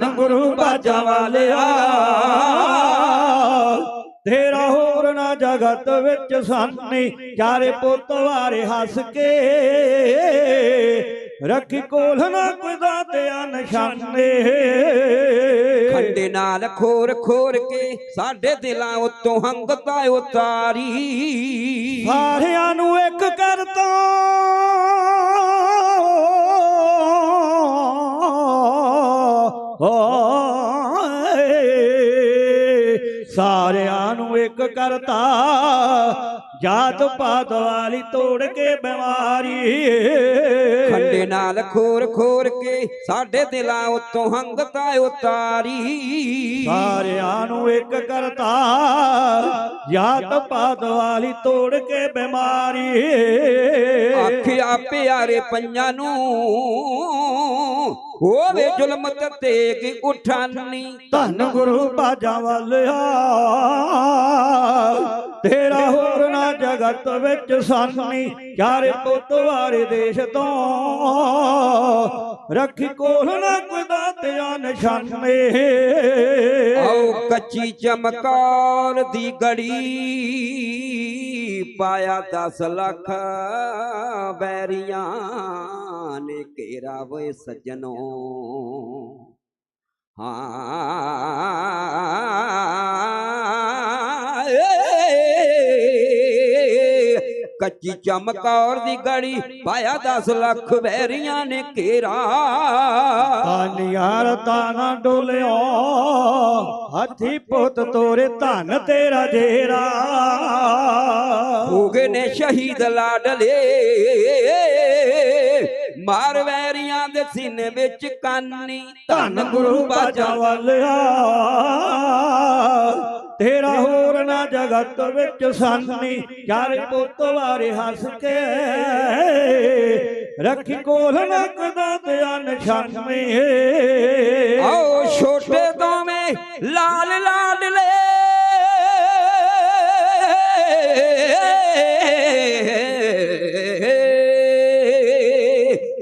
ਧੰਨ ਗੁਰੂ ਬਾਜਾ ਵਾਲਿਆ। ਤੇਰਾ ਹੋਰ ਨਾ ਜਗਤ ਵਿੱਚ ਸਾਨੀ ਚਾਰੇ ਪੁੱਤ ਵਾਰੇ ਹੱਸ ਕੇ। ਰੱਖੀ ਕੋਲ ਨਾ ਕੋਈ ਦਾਤਿਆ ਨਿਸ਼ਾਨੇ ਖੰਡੇ ਨਾਲ ਖੋਰ ਖੋਰ ਕੇ ਸਾਡੇ ਦਿਲਾਂ ਉਤੋਂ ਹੰਗਤਾ ਉਤਾਰੀ। ਸਾਰਿਆਂ ਨੂੰ ਇੱਕ ਕਰਤਾ ਓਏ ਸਾਰਿਆਂ ਨੂੰ ਇੱਕ ਕਰਤਾ। ਜਾਤ ਪਾਤ ਵਾਲੀ ਤੋੜ ਕੇ ਬਿਮਾਰੀ। ਖੰਡੇ ਨਾਲ ਖੋਰ ਖੋਰ ਕੇ ਸਾਡੇ ਦਿਲਾਂ ਉਤੋਂ ਹੰਗਤਾ ਉਤਾਰੀ। ਸਾਰਿਆਂ ਨੂੰ ਇੱਕ ਕਰਤਾ। ਜਾਤ ਪਾਤ ਵਾਲੀ ਤੋੜ ਕੇ ਬਿਮਾਰੀ। ਆਖਿਆ ਪਿਆਰੇ ਪੰਜਾਂ ਨੂੰ ਹੋਵੇ ਜ਼ੁਲਮ ਤੇ ਤੇਗ ਉਠਾਨੀ। ਧੰਨ ਗੁਰੂ ਬਾਜਾਂ ਵਾਲਿਆ। ਤੇਰਾ ਹੋਰ ਨਾ ਜਗਤ ਵਿੱਚ ਸਾਨੀ, ਚਾਰੇ ਪੁੱਤ ਵਾਰੇ ਦੇਸ਼ ਤੋਂ। ਰੱਖੀ ਕੋਲ ਨਾ ਕੋਈ ਦਾਤਿਆ ਨਿਸ਼ਾਨੇ। ਆਓ ਕੱਚੀ ਚਮਕੌਰ ਦੀ ਗੜੀ, ਪਾਇਆ 10 ਲੱਖ ਬੈਰੀਆਂ ਨੇ ਘੇਰਾ ਵੇ ਸਜਣੋ। ਹਾਂ। ਕੱਚੀ ਚਮਕੌਰ ਦੀ ਗੜੀ ਪਾਇਆ 10 ਲੱਖ ਬੈਰੀਆਂ ਨੇ ਘੇਰਾ। ਤਾਨੀਆਂ ਰਤਾ ਨਾ ਡੋਲਿਓ ਹਾਥੀ ਪੁੱਤ ਤੋਰੇ ਧਨ ਤੇਰਾ ਜੇਰਾ। ਹੋ ਗਏ ਨੇ ਸ਼ਹੀਦ ਲਾਡਲੇ ਮਾਰ ਵੈਰੀਆਂ ਦੇ ਸੀਨੇ ਵਿੱਚ ਕਾਨੀ। ਧੰਨ ਗੁਰੂ ਬਾਜਾ ਵਾਲਿਆ। ਤੇਰਾ ਹੋਰ ਨਾ ਜਗਤ ਵਿੱਚ ਸਾਨੀ। ਚਾਰੇ ਪੁੱਤ ਵਾਰੇ ਹੱਸ ਕੇ। ਰੱਖੀ ਕੋਲ ਨਾ ਕਦਾ ਤੇ ਨਿਸ਼ਾਨੇ ਆਓ ਛੋਟੇ ਦੋਵੇਂ ਲਾਲ ਲਾਡਲੇ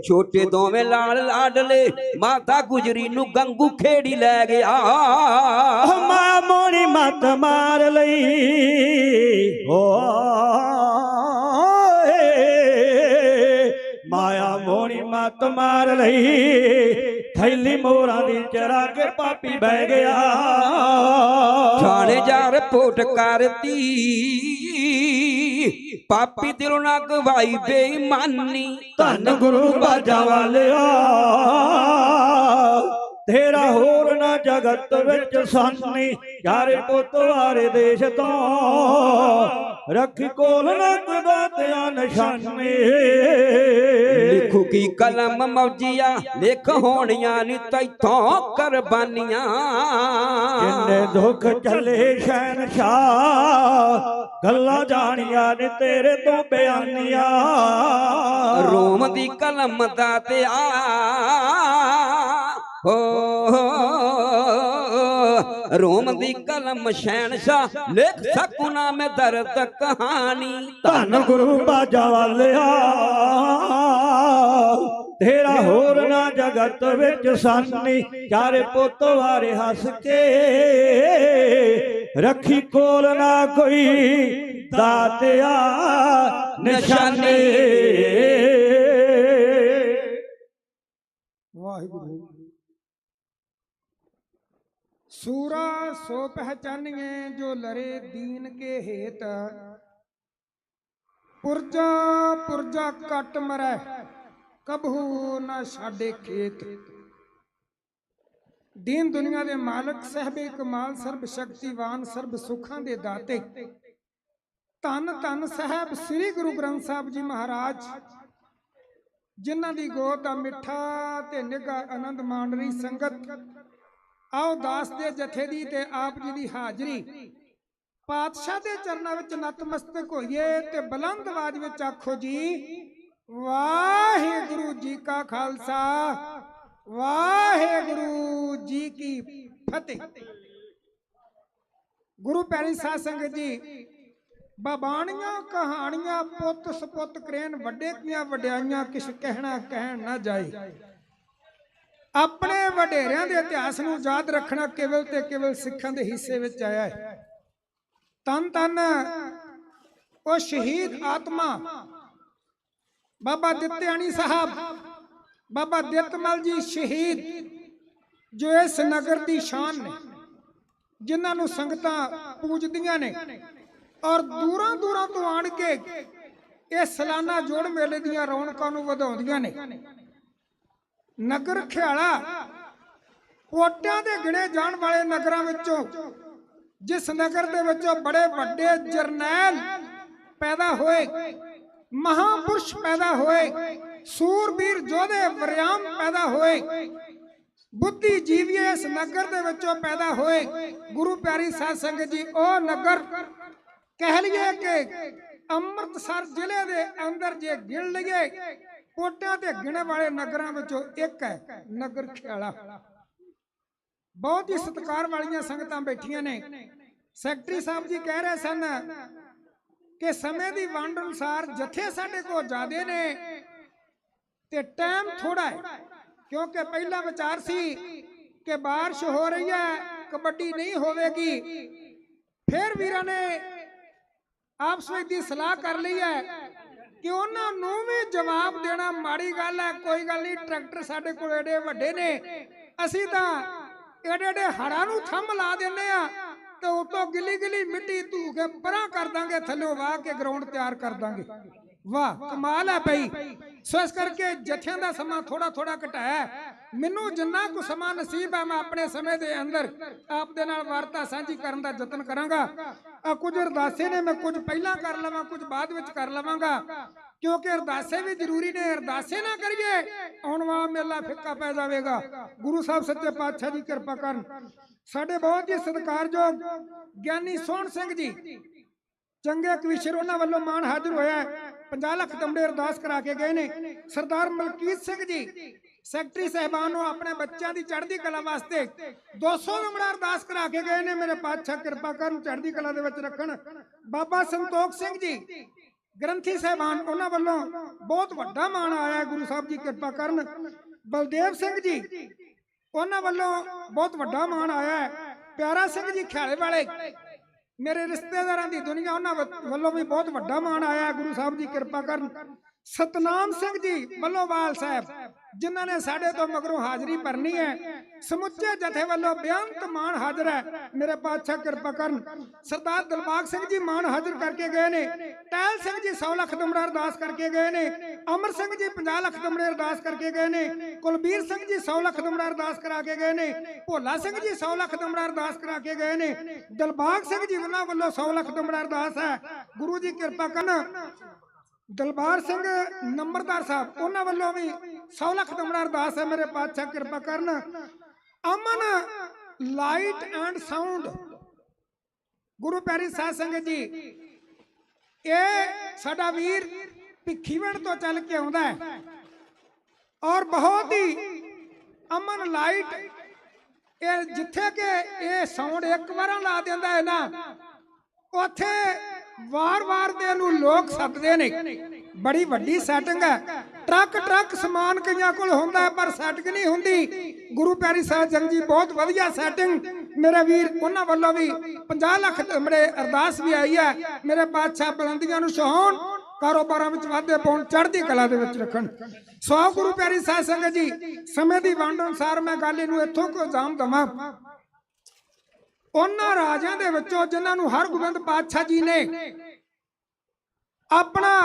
ਛੋਟੇ ਦੋਵੇਂ ਲਾਲ ਲਾਡਲੇ ਮਾਤਾ ਗੁਜਰੀ ਨੂੰ ਗੰਗੂ ਖੇੜੀ ਲੈ ਗਿਆ। ਮਾਂ ਮੋਣੀ ਮਤ ਮਾਰ ਲਈ। ਓ ਮਾਇਆ ਮੋਣੀ ਮਤ ਮਾਰ ਲਈ। ਥੈਲੀ ਮੋਰਾਂ ਦੀ ਚਰਾ ਕੇ ਪਾਪੀ ਬਹਿ ਗਿਆ। ਥਾਣੇ ਜਾ ਰਿਪੋਰਟ ਕਰਤੀ ਪਾਪੀ ਦਿਲੋਂ ਨਾ ਗਵਾਈ ਬੇਈਮਾਨੀ। ਧੰਨ ਗੁਰੂ ਬਾਜਾ ਵਾਲਿਆ। ਤੇਰਾ ਹੋਰ ਨਾ ਜਗਤ ਵਿੱਚ ਸਾਨੀ ਚਾਰੇ ਪੁੱਤ ਵਾਰੇ ਦੇਸ਼ ਤੋਂ। ਰੱਖੀ ਕੋਲ ਨਾ ਕਦਾ ਤੇ ਨਿਸ਼ਾਨੇ। ਲਿਖੂ ਕੀ ਕਲਮ ਮੌਜੀਆ ਲਿਖ ਹੋਣੀਆਂ ਨੀ ਤੈਥੋਂ ਕੁਰਬਾਨੀਆਂ। ਜਿੰਨੇ ਦੁੱਖ ਚੱਲੇ ਸ਼ਹਿਨਸ਼ਾਹ ਗੱਲਾਂ ਜਾਣੀਆਂ ਨੇ ਤੇਰੇ ਤੋਂ ਬਿਆਨੀਆਂ। ਰੋਮ ਦੀ ਕਲਮ ਦਾ ਤੇ ਆ ਹੋ ਰੋਮ ਦੀ ਕਲਮ ਸ਼ਹਿਨਸ਼ਾਹ ਲਿਖ ਸਕੂ ਨਾ ਮੈਂ ਦਰਦ ਕਹਾਣੀ। ਧੰਨ ਗੁਰੂ ਬਾਜਾ ਵਾਲਿਆ ਤੇਰਾ ਹੋਰ ਨਾ ਜਗਤ ਵਿੱਚ ਸਾਨੀ ਚਾਰੇ ਪੁੱਤ ਵਾਰੇ ਹੱਸ ਕੇ ਰੱਖੀ ਕੋਲ ਨਾ ਕੋਈ ਦਾਤਿਆ ਨਿਸ਼ਾਨੇ। ਵਾਹਿਗੁਰੂ। ਸੂਰਾ ਸੋ ਪਹਿਚਾਨੀਏ ਜੋ ਲਰੇ ਦੀਨ ਕੇ ਹੇਤ। ਪੁਰਜਾ ਪੁਰਜਾ ਕਟ ਮਰੈ ਕਬਹੂ ਨਾ ਛਾਡੇ ਖੇਤ। ਦੀਨ ਦੁਨੀਆ ਦੇ ਮਾਲਕ, ਸਹਿਬੇ ਕਮਾਲ, ਸਰਬ ਸ਼ਕਤੀਵਾਨ, ਸਰਬ ਸੁਖਾਂ ਦੇ ਦਾਤੇ। ਧੰਨ ਧੰਨ ਸਾਹਿਬ ਸ੍ਰੀ ਗੁਰੂ ਗ੍ਰੰਥ ਸਾਹਿਬ ਜੀ ਮਹਾਰਾਜ, ਜਿਨ੍ਹਾਂ ਦੀ ਗੋਦ ਦਾ ਮਿੱਠਾ ਤੇ ਨਿੱਘਾ ਆਨੰਦ ਮਾਣ ਰਹੀ ਸੰਗਤ। ਆਓ ਦਾਸ ਦੇ ਜਥੇ ਦੀ ਤੇ ਆਪ ਜੀ ਦੀ ਹਾਜ਼ਰੀ। ਪਾਤਸ਼ਾਹ ਦੇ ਚਰਨਾਂ ਵਿੱਚ ਨਤਮਸਤਕ ਹੋਈਏ ਤੇ ਬੁਲੰਦ ਆਵਾਜ਼ ਵਿੱਚ ਆਖੋ ਜੀ, ਵਾਹਿਗੁਰੂ ਜੀ ਕਾ ਖਾਲਸਾ, ਵਾਹਿਗੁਰੂ ਜੀ ਕੀ ਫਤਿਹ। ਗੁਰੂ ਪਿਆਰੀ ਸਾਧ ਸੰਗਤ ਜੀ, ਬਾਬਾਣੀਆਂ ਕਹਾਣੀਆਂ ਪੁੱਤ ਸਪੁੱਤ ਕਰੇਨ ਵੱਡੇ ਕੀਆਂ ਵਡਿਆਈਆਂ ਕਿਛ ਕਹਿਣਾ ਕਹਿਣ ਨਾ ਜਾਏ। ਆਪਣੇ ਵਡੇਰਿਆਂ ਦੇ ਇਤਿਹਾਸ ਨੂੰ ਯਾਦ ਰੱਖਣਾ ਕੇਵਲ ਤੇ ਕੇਵਲ ਸਿੱਖਾਂ ਦੇ ਹਿੱਸੇ ਵਿੱਚ ਆਇਆ ਹੈ। ਤਨ ਤਨ ਉਹ ਸ਼ਹੀਦ ਆਤਮਾ। ਬਾਬਾ ਦਿੱਤਿਆਣੀ ਸਾਹਿਬ, ਬਾਬਾ ਦਿੱਤਮਲ ਜੀ ਸ਼ਹੀਦ, ਜੋ ਇਸ ਨਗਰ ਦੀ ਸ਼ਾਨ ਨੇ, ਜਿਨ੍ਹਾਂ ਨੂੰ ਸੰਗਤਾਂ ਪੂਜਦੀਆਂ ਨੇ ਔਰ ਦੂਰਾਂ ਦੂਰਾਂ ਤੋਂ ਆਣ ਕੇ ਇਹ ਸਾਲਾਨਾ ਜੋੜ ਮੇਲੇ ਦੀਆਂ ਰੌਣਕਾਂ ਨੂੰ ਵਧਾਉਂਦੀਆਂ ਨੇ। ਨਗਰ ਖਿਆਲਾ। ਕੋਟਿਆਂ ਦੇ ਗਿਣੇ ਜਾਣ ਵਾਲੇ ਨਗਰਾਂ ਵਿੱਚੋਂ, ਜਿਸ ਨਗਰ ਦੇ ਵਿੱਚੋਂ ਬੜੇ ਵੱਡੇ ਜਰਨੈਲ ਪੈਦਾ ਹੋਏ, ਮਹਾਪੁਰਸ਼ ਪੈਦਾ ਹੋਏ, ਸੂਰਬੀਰ ਯੋਧੇ ਵਰਿਆਮ ਪੈਦਾ ਹੋਏ ਬੁੱਧੀ ਜੀਵੀ ਇਸ ਨਗਰ ਦੇ ਵਿੱਚੋਂ ਪੈਦਾ ਹੋਏ। ਗੁਰੂ ਪਿਆਰੀ ਸਾਧ ਸੰਗਤ ਜੀ, ਉਹ ਨਗਰ ਕਹਿ ਲਈਏ ਕਿ ਅੰਮ੍ਰਿਤਸਰ ਜ਼ਿਲ੍ਹੇ ਦੇ ਅੰਦਰ ਜੇ ਗਿਣ ਲਈਏ ਕੋਟਿਆਂ ਤੇ ਗਿਣੇ ਵਾਲੇ ਨਗਰਾਂ ਵਿੱਚੋਂ ਇੱਕ ਹੈ ਨਗਰ ਖਿਆਲਾ ਬਹੁਤ ਹੀ ਸਤਿਕਾਰ ਵਾਲੀਆਂ ਸੰਗਤਾਂ ਬੈਠੀਆਂ ਨੇ ਸੈਕਟਰੀ ਸਾਹਿਬ ਜੀ ਕਹਿ ਰਹੇ ਸਨ ਕਿ ਸਮੇਂ ਦੀ ਵੰਡ ਅਨੁਸਾਰ ਜਥੇ ਸਾਡੇ ਕੋਲ ਜ਼ਿਆਦੇ ਨੇ ਤੇ ਟਾਈਮ ਥੋੜਾ ਹੈ ਕਿਉਂਕਿ ਪਹਿਲਾ ਵਿਚਾਰ ਸੀ ਕਿ بارش ਹੋ ਰਹੀ ਹੈ ਕਬੱਡੀ ਨਹੀਂ ਹੋਵੇਗੀ ਫਿਰ ਵੀਰਾਂ ਨੇ ਆਪਸ ਵਿੱਚ ਦੀ ਸਲਾਹ ਕਰ ਲਈ ਹੈ ਕਿ ਉਹਨਾਂ ਨੂੰ ਵੀ ਜਵਾਬ ਦੇਣਾ ਮਾੜੀ ਗੱਲ ਹੈ, ਕੋਈ ਗੱਲ ਨਹੀਂ, ਟਰੈਕਟਰ ਸਾਡੇ ਕੋਲ ਏਡੇ ਵੱਡੇ ਨੇ। ਅਸੀਂ ਤਾਂ ਏਡੇ ਏਡੇ ਹੜਾਂ ਨੂੰ ਥੰਮ ਲਾ ਦਿੰਨੇ ਆ ਤੇ ਉਤੋਂ ਗਿੱਲੀ ਗਿੱਲੀ ਮਿੱਟੀ ਧੂ ਕੇ ਪਰਾਂ ਕਰ ਦਾਂਗੇ, ਥੱਲੇ ਵਾਹ ਕੇ ਗਰਾਊਂਡ ਤਿਆਰ ਕਰ ਦਾਂਗੇ। ਵਾਹ, ਕਮਾਲ ਹੈ ਭਈ ਸੋ ਇਸ ਕਰਕੇ ਜਥਿਆਂ ਦਾ ਸਮਾਂ ਥੋੜਾ ਥੋੜਾ ਘਟਾਇਆ। ਮੈਨੂੰ ਜਿੰਨਾ ਕੁ ਸਮਾਂ ਨਸੀਬ ਹੈ, ਮੈਂ ਆਪਣੇ ਸਮੇਂ ਦੇ ਅੰਦਰ ਆਪ ਦੇ ਨਾਲ ਵਾਰਤਾ ਸਾਂਝੀ ਕਰਨ ਦਾ ਯਤਨ ਕਰਾਂਗਾ। ਆ ਕੁਝ ਅਰਦਾਸੇ ਨੇ ਮੈਂ ਕੁਝ ਪਹਿਲਾਂ ਕਰ ਲਵਾਂ, ਕੁਝ ਬਾਅਦ ਵਿੱਚ ਕਰ ਲਵਾਂਗਾ। ਕਿਉਂਕਿ ਅਰਦਾਸੇ ਵੀ ਜ਼ਰੂਰੀ ਨੇ, ਅਰਦਾਸੇ ਨਾ ਕਰੀਏ, ਆਉਣ ਵਾਲਾ ਮੇਲਾ ਫਿੱਕਾ ਪੈ ਜਾਵੇਗਾ। ਗੁਰੂ ਸਾਹਿਬ ਸੱਚੇ ਪਾਤਸ਼ਾਹ ਜੀ ਕਿਰਪਾ ਕਰਨ। ਸਾਡੇ ਬਹੁਤ ਹੀ ਸਤਿਕਾਰਯੋਗ ਗਿਆਨੀ ਸੋਹਣ ਸਿੰਘ ਜੀ, ਚੰਗੇ ਕਵੀਸ਼ਰ ਉਹਨਾਂ ਵੱਲੋਂ ਮਾਣ ਹਾਜ਼ਰ ਹੋਇਆ 50 ਲੱਖ ਤੰਬੜੇ ਅਰਦਾਸ ਕਰਾ ਕੇ ਗਏ ਨੇ। ਸਰਦਾਰ ਮਲਕੀਤ ਸਿੰਘ ਜੀ, ਸੈਕਟਰੀ ਸਹਿਬਾਨ ਨੂੰ ਆਪਣੇ ਬੱਚਿਆਂ ਦੀ ਚੜ੍ਹਦੀ ਕਲਾ ਵਾਸਤੇ 200 ਨੰਬੜਾ ਅਰਦਾਸ ਕਰਾ ਕੇ ਗਏ ਨੇ। ਮੇਰੇ ਪਾਤਸ਼ਾਹ ਕਿਰਪਾ ਕਰਨ ਚੜ੍ਹਦੀ ਕਲਾ ਦੇ ਵਿੱਚ ਰੱਖਣ। ਬਾਬਾ ਸੰਤੋਖ ਸਿੰਘ ਜੀ, ਗ੍ਰੰਥੀ ਸਹਿਬਾਨ, ਉਹਨਾਂ ਵੱਲੋਂ ਬਹੁਤ ਵੱਡਾ ਮਾਣ ਆਇਆ। ਗੁਰੂ ਸਾਹਿਬ ਜੀ ਕਿਰਪਾ ਕਰਨ। ਬਲਦੇਵ ਸਿੰਘ ਜੀ, ਉਹਨਾਂ ਵੱਲੋਂ ਬਹੁਤ ਵੱਡਾ ਮਾਣ ਆਇਆ। ਪਿਆਰਾ ਸਿੰਘ ਜੀ, ਖਿਆਲੇ ਵਾਲੇ। ਮੇਰੇ ਰਿਸ਼ਤੇਦਾਰਾਂ ਦੀ ਦੁਨੀਆ ਉਹਨਾਂ ਵੱ- ਵੱਲੋਂ ਵੀ ਬਹੁਤ ਵੱਡਾ ਮਾਣ ਆਇਆ। ਗੁਰੂ ਸਾਹਿਬ ਦੀ ਕਿਰਪਾ ਕਰਨ। ਸਤਨਾਮ ਸਿੰਘ ਜੀ ਮੱਲੋਵਾਲ ਸਾਹਿਬ। ਜਿਨ੍ਹਾਂ ਨੇ ਸਾਡੇ ਤੋਂ ਮਗਰੋਂ ਹਾਜ਼ਰੀ ਭਰਨੀ ਹੈ, ਸਮੁੱਚੇ ਜਥੇ ਵੱਲੋਂ ਬੇਅੰਤ ਮਾਣ ਹਾਜ਼ਰ ਹੈ। ਮੇਰੇ ਪਾਤਸ਼ਾਹ ਕਿਰਪਾ ਕਰਨ, ਸਰਦਾਰ ਦਿਲਬਾਗ ਸਿੰਘ ਜੀ ਮਾਣ ਹਾਜ਼ਰ ਕਰਕੇ ਗਏ ਨੇ, ਟਹਿਲ ਸਿੰਘ ਜੀ 100 ਲੱਖ ਦਮੜਾ ਅਰਦਾਸ ਕਰਕੇ ਗਏ ਨੇ, ਅਮਰ ਸਿੰਘ ਜੀ 50 ਲੱਖ ਦਮੜੇ ਅਰਦਾਸ ਕਰਕੇ ਗਏ ਨੇ, ਕੁਲਬੀਰ ਸਿੰਘ ਜੀ 100 ਲੱਖ ਦਮੜਾ ਅਰਦਾਸ ਕਰਾ ਕੇ ਗਏ ਨੇ, ਭੋਲਾ ਸਿੰਘ ਜੀ 100 ਲੱਖ ਦਮੜਾ ਅਰਦਾਸ ਕਰਾ ਕੇ ਗਏ ਨੇ, ਦਿਲਬਾਗ ਸਿੰਘ ਜੀ ਉਹਨਾਂ ਵੱਲੋਂ 100 ਲੱਖ ਦਮੜਾ ਅਰਦਾਸ ਹੈ। ਗੁਰੂ ਜੀ ਕਿਰਪਾ ਕਰਨ ਦਲਬਾਰ ਸਿੰਘ ਨੰਬਰਦਾਰ ਸਾਹਿਬ, ਉਹਨਾਂ ਵੱਲੋਂ ਵੀ 100 ਲੱਖ ਦਮੜਾ ਅਰਦਾਸ ਹੈ, ਮੇਰੇ ਪਾਤਸ਼ਾਹ ਕਿਰਪਾ ਕਰਨ। Aman light and sound. ਗੁਰੂ ਪਿਆਰੀ ਸਾਧ ਸੰਗਤ ਜੀ, ਇਹ ਸਾਡਾ ਵੀਰ ਭਿੱਖੀਵਿੰਡ ਤੋਂ ਚੱਲ ਕੇ ਆਉਂਦਾ ਹੈ ਔਰ ਬਹੁਤ ਹੀ ਅਮਨ ਲਾਈਟ, ਇਹ ਜਿੱਥੇ ਕਿ ਇਹ ਸਾਊਂਡ ਇੱਕ ਵਾਰਾਂ ਲਾ ਦਿੰਦਾ ਹੈ ਨਾ, ਉੱਥੇ ਵਾਰ-ਵਾਰ ਦੇ ਨੂੰ ਲੋਕ ਸੱਦਦੇ ਨੇ। ਬੜੀ ਵੱਡੀ ਸੈਟਿੰਗ ਹੈ। ਟਰੱਕ ਟਰੱਕ ਸਮਾਨ ਕਈਆਂ ਕੋਲ ਹੁੰਦਾ ਪਰ ਸੈਟਿੰਗ ਨਹੀਂ ਹੁੰਦੀ। ਗੁਰੂ ਪਿਆਰੀ ਸਾਹਿਬ ਜੰਗ ਜੀ, ਬਹੁਤ ਵਧੀਆ ਸੈਟਿੰਗ ਮੇਰੇ ਵੀਰ, ਉਹਨਾਂ ਵੱਲੋਂ ਵੀ 50 ਲੱਖ ਮੇਰੇ ਅਰਦਾਸ ਵੀ ਆਈ ਹੈ। ਮੇਰੇ ਬਾਦਸ਼ਾਹ ਬੁਲੰਦੀਆਂ ਨੂੰ ਸਹਾਉਣ ਕਾਰੋਬਾਰਾਂ ਵਿੱਚ ਵਾਧੇ ਪਾਉਣ, ਚੜ੍ਹਦੀ ਕਲਾ ਦੇ ਵਿੱਚ ਰੱਖਣ। ਸੋ ਗੁਰੂ ਪਿਆਰੀ ਸਾਹਿਬ ਸੰਗਤ ਜੀ। ਸਮੇਂ ਦੀ ਵੰਡ ਅਨੁਸਾਰ ਮੈਂ ਗੱਲ ਇਹਨੂੰ ਇੱਥੋਂ ਕੋ ਜਾਮ ਦਵਾਂ। ਉਹਨਾਂ ਰਾਜਿਆਂ ਦੇ ਵਿੱਚੋਂ ਜਿਨ੍ਹਾਂ ਨੂੰ ਹਰਗੋਬਿੰਦ ਪਾਤਸ਼ਾਹ ਜੀ ਨੇ ਆਪਣਾ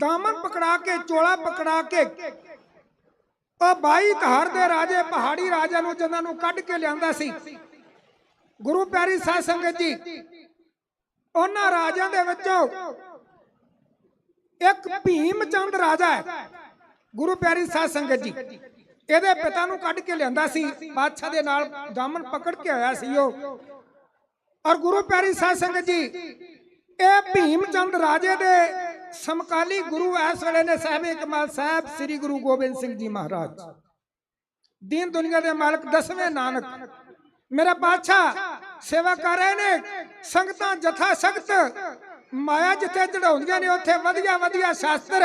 ਦਾਮਨ ਪਕੜਾ ਕੇ, ਚੋਲਾ ਪਕੜਾ ਕੇ, ਉਹ 22 ਧਾਰ ਦੇ ਰਾਜੇ, ਪਹਾੜੀ ਰਾਜਿਆਂ ਨੂੰ ਜਿਨ੍ਹਾਂ ਨੂੰ ਕੱਢ ਕੇ ਲਿਆਂਦਾ ਸੀ। ਗੁਰੂ ਪਿਆਰੀ ਸਾਧ ਸੰਗਤ ਜੀ, ਉਹਨਾਂ ਰਾਜਿਆਂ ਦੇ ਵਿੱਚੋਂ ਇੱਕ ਭੀਮ ਚੰਦ ਰਾਜਾ ਹੈ। ਗੁਰੂ ਪਿਆਰੀ ਸਾਧ ਸੰਗਤ ਜੀ ਇਹਦੇ ਪਿਤਾ ਨੂੰ ਕੱਢ ਕੇ ਲਿਆਂਦਾ ਸੀ। ਬਾਦਸ਼ਾਹ ਦੇ ਨਾਲ ਦਾਮਨ ਪਕੜ ਕੇ ਆਇਆ ਸੀ ਉਹ। ਔਰ ਗੁਰੂ ਪਿਆਰੀ ਸਾਧ ਸੰਗਤ ਜੀ, ਇਹ ਭੀਮ ਚੰਦ ਰਾਜੇ ਦੇ ਸਮਕਾਲੀ ਗੁਰੂ ਇਸ ਵੇਲੇ ਨੇ ਸਾਹਿਬੇ ਕਮਾਲ ਸਾਹਿਬ, ਸ੍ਰੀ ਗੁਰੂ ਗੋਬਿੰਦ ਸਿੰਘ ਜੀ ਮਹਾਰਾਜ। ਦੀਨ ਦੁਨੀਆ ਦੇ ਮਾਲਕ ਦਸਵੇਂ ਨਾਨਕ। ਮੇਰਾ ਬਾਦਸ਼ਾਹ, ਸੇਵਾ ਕਰ ਰਹੇ ਨੇ। ਸੰਗਤਾਂ ਜਥਾ ਸਖਤ ਮਾਇਆ ਜਿੱਥੇ ਚੜਾਉਂਦੀਆਂ ਨੇ, ਉੱਥੇ ਵਧੀਆ ਵਧੀਆ ਸ਼ਾਸਤਰ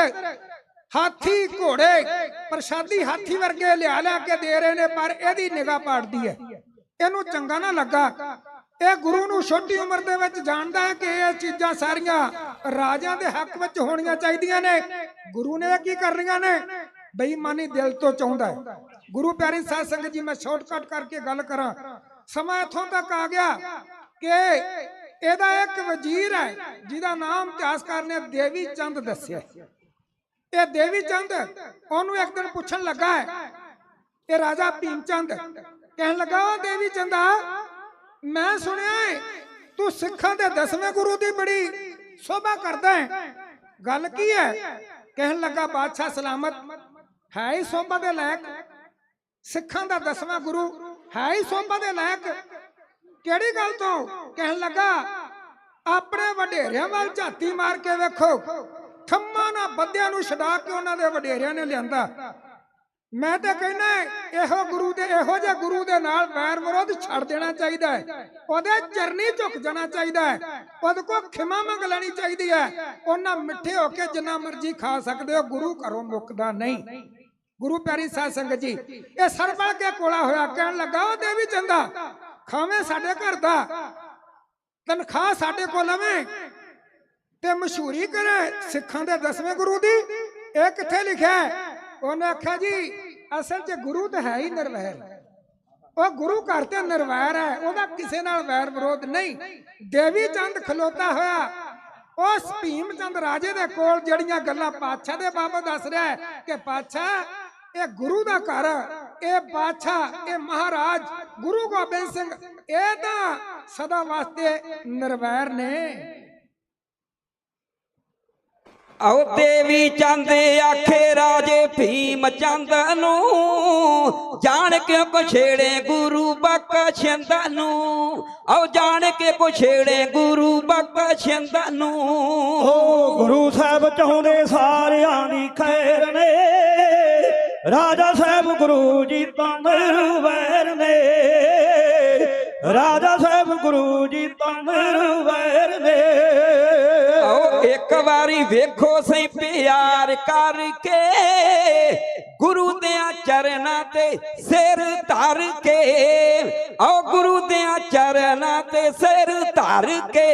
ਹਾਥੀ ਘੋੜੇ ਪ੍ਰਸ਼ਾਦੀ ਹਾਥੀ ਵਰਗੇ ਲਿਆ ਲਿਆ ਕੇ ਦੇ ਰਹੇ ਨੇ, ਪਰ ਇਹਦੀ ਨਿਗਾਹ ਪਾੜਦੀ ਹੈ। ਇਹਨੂੰ ਚੰਗਾ ਨਾ ਲੱਗਾ। ਇਹ ਗੁਰੂ ਨੂੰ ਛੋਟੀ ਉਮਰ ਦੇ ਵਿੱਚ ਜਾਣਦਾ ਹੈ ਕਿ ਇਹ ਚੀਜ਼ਾਂ ਸਾਰੀਆਂ ਰਾਜਿਆਂ ਦੇ ਹੱਕ ਵਿੱਚ ਹੋਣੀਆਂ ਚਾਹੀਦੀਆਂ ਨੇ। ਗੁਰੂ ਨੇ ਇਹ ਕੀ ਕਰ ਨੇ? ਬੇਈਮਾਨੀ ਦਿਲ ਤੋਂ ਚਾਹੁੰਦਾ ਹੈ। ਗੁਰੂ ਪਿਆਰੀ ਸਾਧ ਸੰਗਤ ਜੀ, ਮੈਂ ਸ਼ਾਰਟਕਟ ਕਰਕੇ ਗੱਲ ਕਰਾਂ। ਸਮਾਂ ਇੱਥੋਂ ਤੱਕ ਆ ਗਿਆ ਕਿ ਇਹਦਾ ਇੱਕ ਵਜ਼ੀਰ ਹੈ, ਜਿਹਦਾ ਨਾਮ ਇਤਿਹਾਸਕਾਰ ਨੇ ਦੇਵੀ ਚੰਦ ਦੱਸਿਆ। ਇਹ ਦੇਵੀ ਚੰਦ ਉਹਨੂੰ ਇੱਕ ਦਿਨ ਪੁੱਛਣ ਲੱਗਾ ਹੈ, ਇਹ ਰਾਜਾ ਭੀਮ ਚੰਦ ਕਹਿਣ ਲੱਗਾ ਦੇਵੀ ਚੰਦਾ, ਮੈਂ ਸੁਣਿਆ ਹੈ ਤੂੰ ਸਿੱਖਾਂ ਦੇ ਦਸਵੇਂ ਗੁਰੂ ਦੀ ਬੜੀ ਸ਼ੋਭਾ ਕਰਦਾ ਹੈ ਗੱਲ ਕੀ ਹੈ? ਕਹਿਣ ਲੱਗਾ, ਬਾਦਸ਼ਾਹ ਸਲਾਮਤ, ਹੈ ਹੀ ਸ਼ੋਭਾ ਦੇ ਲਾਇਕ। ਸਿੱਖਾਂ ਦਾ ਦਸਵਾਂ ਗੁਰੂ, ਹੈ ਹੀ ਸ਼ੋਭਾ ਦੇ ਲਾਇਕ। ਕਿਹੜੀ ਗੱਲ ਤੋਂ? ਕਹਿਣ ਲੱਗਾ, ਆਪਣੇ ਵਡੇਰਿਆਂ ਵੱਲ ਝਾਤੀ ਮਾਰ ਕੇ ਵੇਖੋ। ਥੰਮਾ ਬੰਦਿਆਂ ਨੂੰ ਛਡਾ ਕੇ ਉਹਨਾਂ ਦੇ ਵਡੇਰਿਆਂ ਨੇ ਲਿਆਂਦਾ। ਮੈਂ ਤਾਂ ਕਹਿੰਦਾ ਇਹੋ ਗੁਰੂ ਦੇ ਇਹੋ ਜਿਹੇ ਗੁਰੂ ਦੇ ਨਾਲ ਵੈਰ ਵਿਰੋਧ ਛੱਡ ਦੇਣਾ ਚਾਹੀਦਾ ਹੈ। ਉਹਦੇ ਚਰਨੀ ਝੁਕ ਜਾਣਾ ਚਾਹੀਦਾ ਹੈ। ਉਹਦੇ ਕੋ ਖਿਮਾ ਮੰਗ ਲੈਣੀ ਚਾਹੀਦੀ ਹੈ। ਉਹਨਾਂ ਮਿੱਠੇ ਹੋ ਕੇ ਜਿੰਨਾ ਮਰਜ਼ੀ ਖਾ ਸਕਦੇ ਹੋ, ਗੁਰੂ ਘਰੋਂ ਮੁੱਕਦਾ ਨਹੀਂ। ਗੁਰੂ ਪਿਆਰੀ ਸਾਧ ਸੰਗਤ ਜੀ, ਇਹ ਸਰਬਲ ਕੇ ਕੋਲਾ ਹੋਇਆ, ਕਹਿਣ ਲੱਗਾ, ਉਹ ਦੇਵੀ ਚੰਦਾ ਖਾਵੇਂ ਸਾਡੇ ਘਰ ਦਾ, ਤਨਖਾਹ ਸਾਡੇ ਕੋਲ ਲਵੇਂ। ਤੇ ਮਸ਼ਹੂਰੀ ਕਰੇ ਸਿੱਖਾਂ ਦੇ ਦਸਵੇਂ ਗੁਰੂ ਦੀ? ਇਹ ਕਿੱਥੇ ਲਿਖਿਆ ਉਹਨੇ ਆਖਿਆ ਜੀ, ਅਸਲ 'ਚ ਗੁਰੂ ਤਾਂ ਹੈ ਹੀ ਨਿਰਵੈਰ। ਉਹ ਗੁਰੂ ਘਰ ਤੇ ਨਿਰਵੈਰ ਹੈ, ਉਹਦਾ ਕਿਸੇ ਨਾਲ ਵੈਰ ਵਿਰੋਧ ਨਹੀਂ। ਦੇਵੀ ਚੰਦ ਖਲੋਤਾ ਹੋਇਆ। ਉਸ ਭੀਮ ਚੰਦ ਰਾਜੇ ਦੇ ਕੋਲ ਜਿਹੜੀਆਂ ਗੱਲਾਂ ਪਾਤਸ਼ਾਹ ਦੇ ਬਾਬਤ ਦੱਸ ਰਿਹਾ ਕਿ ਪਾਤਸ਼ਾਹ, ਇਹ ਗੁਰੂ ਦਾ ਘਰ, ਇਹ ਬਾਦਸ਼ਾਹ ਇਹ ਮਹਾਰਾਜ, ਗੁਰੂ ਗੋਬਿੰਦ ਸਿੰਘ, ਇਹ ਤਾਂ ਸਦਾ ਵਾਸਤੇ ਨਿਰਵੈਰ ਨੇ। ਆਓ ਦੇਵੀ ਚੰਦ ਆਖੇ ਰਾਜੇ ਭੀਮ ਚੰਦ ਨੂੰ, ਜਾਣ ਕੇ ਕੋ ਗੁਰੂ ਬਖਸ਼ਿੰਦ ਨੂੰ। ਆਓ ਜਾਣ ਕੇ ਕੋ ਗੁਰੂ ਬਖਸ਼ਿੰਦ ਨੂੰ। ਓ ਗੁਰੂ ਸਾਹਿਬ ਚਾਹੁੰਦੇ ਸਾਰਿਆਂ ਦੀ ਖੈਰ ਨੇ, ਰਾਜਾ ਸਾਹਿਬ ਗੁਰੂ ਜੀ ਤਾਂ ਨਿਰਵੈਰ ਨੇ। ਰਾਜਾ ਸਾਹਿਬ ਗੁਰੂ ਜੀ ਤਾਂ ਨਿਰਵੈਰ ਨੇ। ਇੱਕ ਵਾਰੀ ਵੇਖੋ ਸਹੀ ਪਿਆਰ ਕਰਕੇ, ਗੁਰੂ ਦੇ ਚਰਨਾਂ ਤੇ ਸਿਰ ਧਰ ਕੇ। ਆਓ ਗੁਰੂ ਦੇ ਚਰਨਾਂ ਤੇ ਸਿਰ ਧਰ ਕੇ।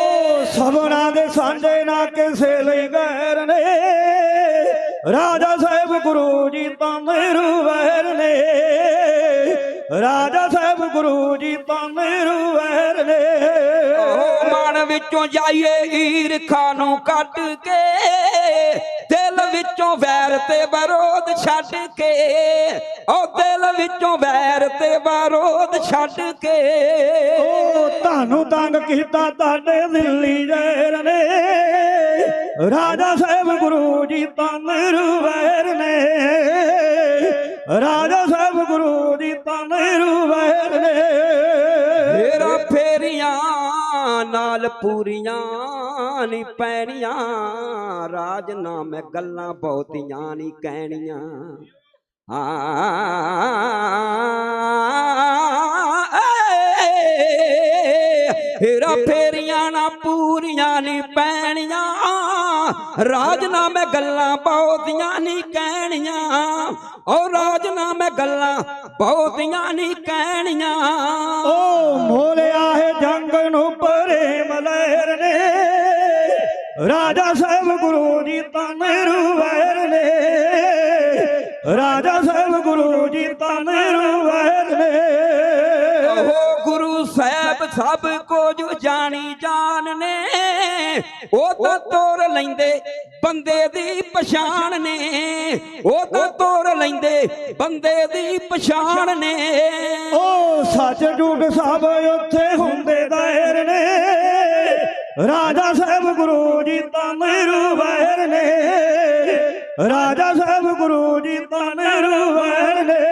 ਓ ਸਭਨਾ ਦੇ ਸਾਂਝੇ ਨਾ ਕਿਸੇ ਲਈ ਗੈਰ ਨੇ। ਰਾਜਾ ਸਾਹਿਬ ਗੁਰੂ ਜੀ ਤਾਂ ਨਿਰਵੈਰ ਨੇ। ਰਾਜਾ ਸਾਹਿਬ ਗੁਰੂ ਜੀ ਤਾਂ ਨਿਰਵੈਰ ਨੇ। ਵਿੱਚੋਂ ਜਾਈਏ ਈਰਖਾ ਨੂੰ ਕੱਢ ਕੇ, ਦਿਲ ਵਿੱਚੋਂ ਵੈਰ ਤੇ ਵਿਰੋਧ ਛੱਡ ਕੇ ਉਹ ਦਿਲ ਵਿੱਚੋਂ ਵੈਰ ਤੇ ਵਿਰੋਧ ਛੱਡ ਕੇ। ਓ ਤੁਹਾਨੂੰ ਤੰਗ ਕੀਤਾ ਤੁਹਾਡੇ ਦਿੱਲੀ ਜੈਰ ਨੇ ਰਾਜਾ ਸਾਹਿਬ ਗੁਰੂ ਜੀ ਤਾਂ ਨਿਰਵੈਰ ਨੇ। ਰਾਜਾ ਸਾਹਿਬ ਗੁਰੂ ਜੀ ਤਾਂ ਨਿਰਵੈਰ ਨੇ। ਨਾਲ ਪੂਰੀਆਂ ਨਹੀਂ ਪੈਣੀਆਂ। ਰਾਜਨਾਮੇ ਗੱਲਾਂ ਬਹੁਤੀਆਂ ਨਹੀਂ ਕਹਿਣੀਆਂ। ਫੇਰਾ ਫੇਰੀਆਂ ਨਾ ਪੂਰੀਆਂ ਨਹੀਂ ਪੈਣੀਆਂ। ਰਾਜਨਾਮੇ ਗੱਲਾਂ ਬਹੁਤੀਆਂ ਨਹੀਂ ਕਹਿਣੀਆਂ। ਓ ਰਾਜਨਾਮੇ ਗੱਲਾਂ ਬਹੁਤੀਆਂ ਨਹੀਂ ਕਹਿਣੀਆਂ। ਓ ਮੋਲਿਆ ਹੈ ਨੂੰ ਪ੍ਰੇਮ ਲਹਿਰ ਨੇ, ਰਾਜਾ ਸਾਹਿਬ ਗੁਰੂ ਜੀ ਤਾਂ ਨਿਰਵੈਰ ਨੇ, ਰਾਜਾ ਸਾਹਿਬ ਗੁਰੂ ਜੀ ਤਾਂ ਨਿਰਵੈਰ ਨੇ। ਸਭ ਕੁਝ ਜਾਣੀ ਜਾਣ ਨੇ। ਉਹ ਤਾਂ ਤੋਰ ਲੈਂਦੇ ਬੰਦੇ ਦੀ ਪਛਾਣ ਨੇ। ਉਹ ਤਾਂ ਤੋਰ ਲੈਂਦੇ ਬੰਦੇ ਦੀ ਪਛਾਣ ਨੇ। ਓ ਸੱਚ ਝੂਠ ਸਭ ਉੱਥੇ ਹੁੰਦੇ ਦਾਇਰ ਨੇ। ਰਾਜਾ ਸਾਹਿਬ ਗੁਰੂ ਜੀ ਤਾਂ ਨਿਰਵੈਰ ਨੇ। ਰਾਜਾ ਸਾਹਿਬ ਗੁਰੂ ਜੀ ਤਾਂ ਨਿਰਵੈਰ ਨੇ।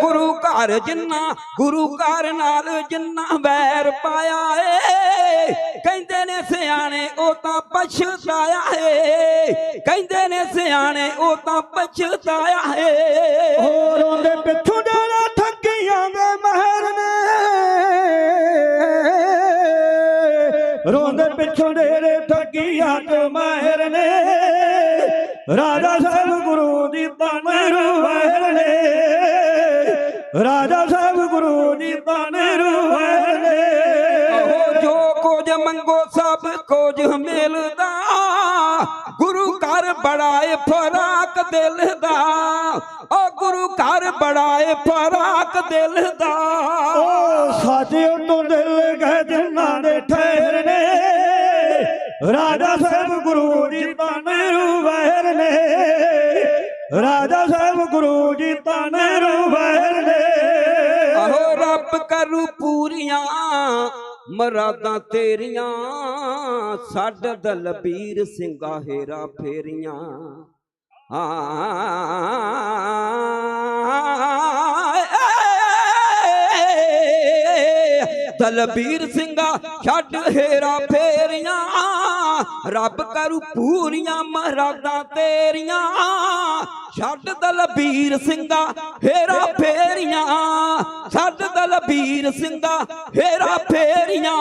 ਗੁਰੂ ਘਰ ਜਿੰਨਾ, ਗੁਰੂ ਘਰ ਨਾਲ ਜਿੰਨਾ ਵੈਰ ਪਾਇਆ ਏ। ਕਹਿੰਦੇ ਨੇ ਸਿਆਣੇ, ਉਹ ਤਾਂ ਪਛਤਾਇਆ ਏ। ਕਹਿੰਦੇ ਨੇ ਸਿਆਣੇ, ਉਹ ਤਾਂ ਪਛਤਾਇਆ ਏ। ਹੋਰ ਉਹਦੇ ਪਿੱਛੋਂ ਡੇਰਾ ਠੱਗੀਆਂ ਦੇ ਮਹਿਰ ਨੇ। ਰੋਂਦੇ ਪਿੱਛੋਂ ਡੇਰੇ ਠੱਗੀਆਂ ਤੇ ਮਹਿਰ ਨੇ। ਰਾਜਾ ਸਾਹਿਬ ਗੁਰੂ ਦੀ ਤਨ ਰੁਵੈਰ ਨੇ। ਰਾਜਾ ਸਾਹਿਬ ਗੁਰੂ ਜੀ ਰੁਵੈਰ ਨੇ ਉਹ ਜੋ ਕੁਝ ਮੰਗੋ ਸਭ ਕੁਝ ਮਿਲਦਾ। ਗੁਰੂ ਘਰ ਬੜਾਏ ਫਰਾਕ ਦਿਲ ਦਾ। ਉਹ ਗੁਰੂ ਘਰ ਬੜਾਏ ਫਰਾਕ ਦਿਲ ਦਾ। ਉਹ ਸਾਜਿਓ ਤੋਂ ਦਿਲ ਗਏ ਜਿਨ੍ਹਾਂ ਦੇ ਠਹਿਰ ਨੇ ਰਾਜਾ ਸਾਹਿਬ ਗੁਰੂ ਕਰੂ ਪੂਰੀਆਂ ਮਰਾਦਾਂ ਤੇਰੀਆਂ ਸਾਡਾ ਦਲਬੀਰ ਸਿੰਘਾ ਹੇਰਾ ਫੇਰੀਆਂ। ਹਾਂ ਦਲਬੀਰ ਸਿੰਘਾ, ਛੱਡ ਹੇਰਾ ਫੇਰੀਆਂ। ਰੱਬ ਕਰੂ ਪੂਰੀਆਂ ਮਰਾਦਾਂ ਤੇਰੀਆਂ। ਛੱਡ ਦਲਬੀਰ ਸਿੰਘਾ, ਹੇਰਾ ਫੇਰੀਆਂ। ਛੱਡ ਦਲਬੀਰ ਸਿੰਘਾ, ਹੇਰਾ ਫੇਰੀਆਂ।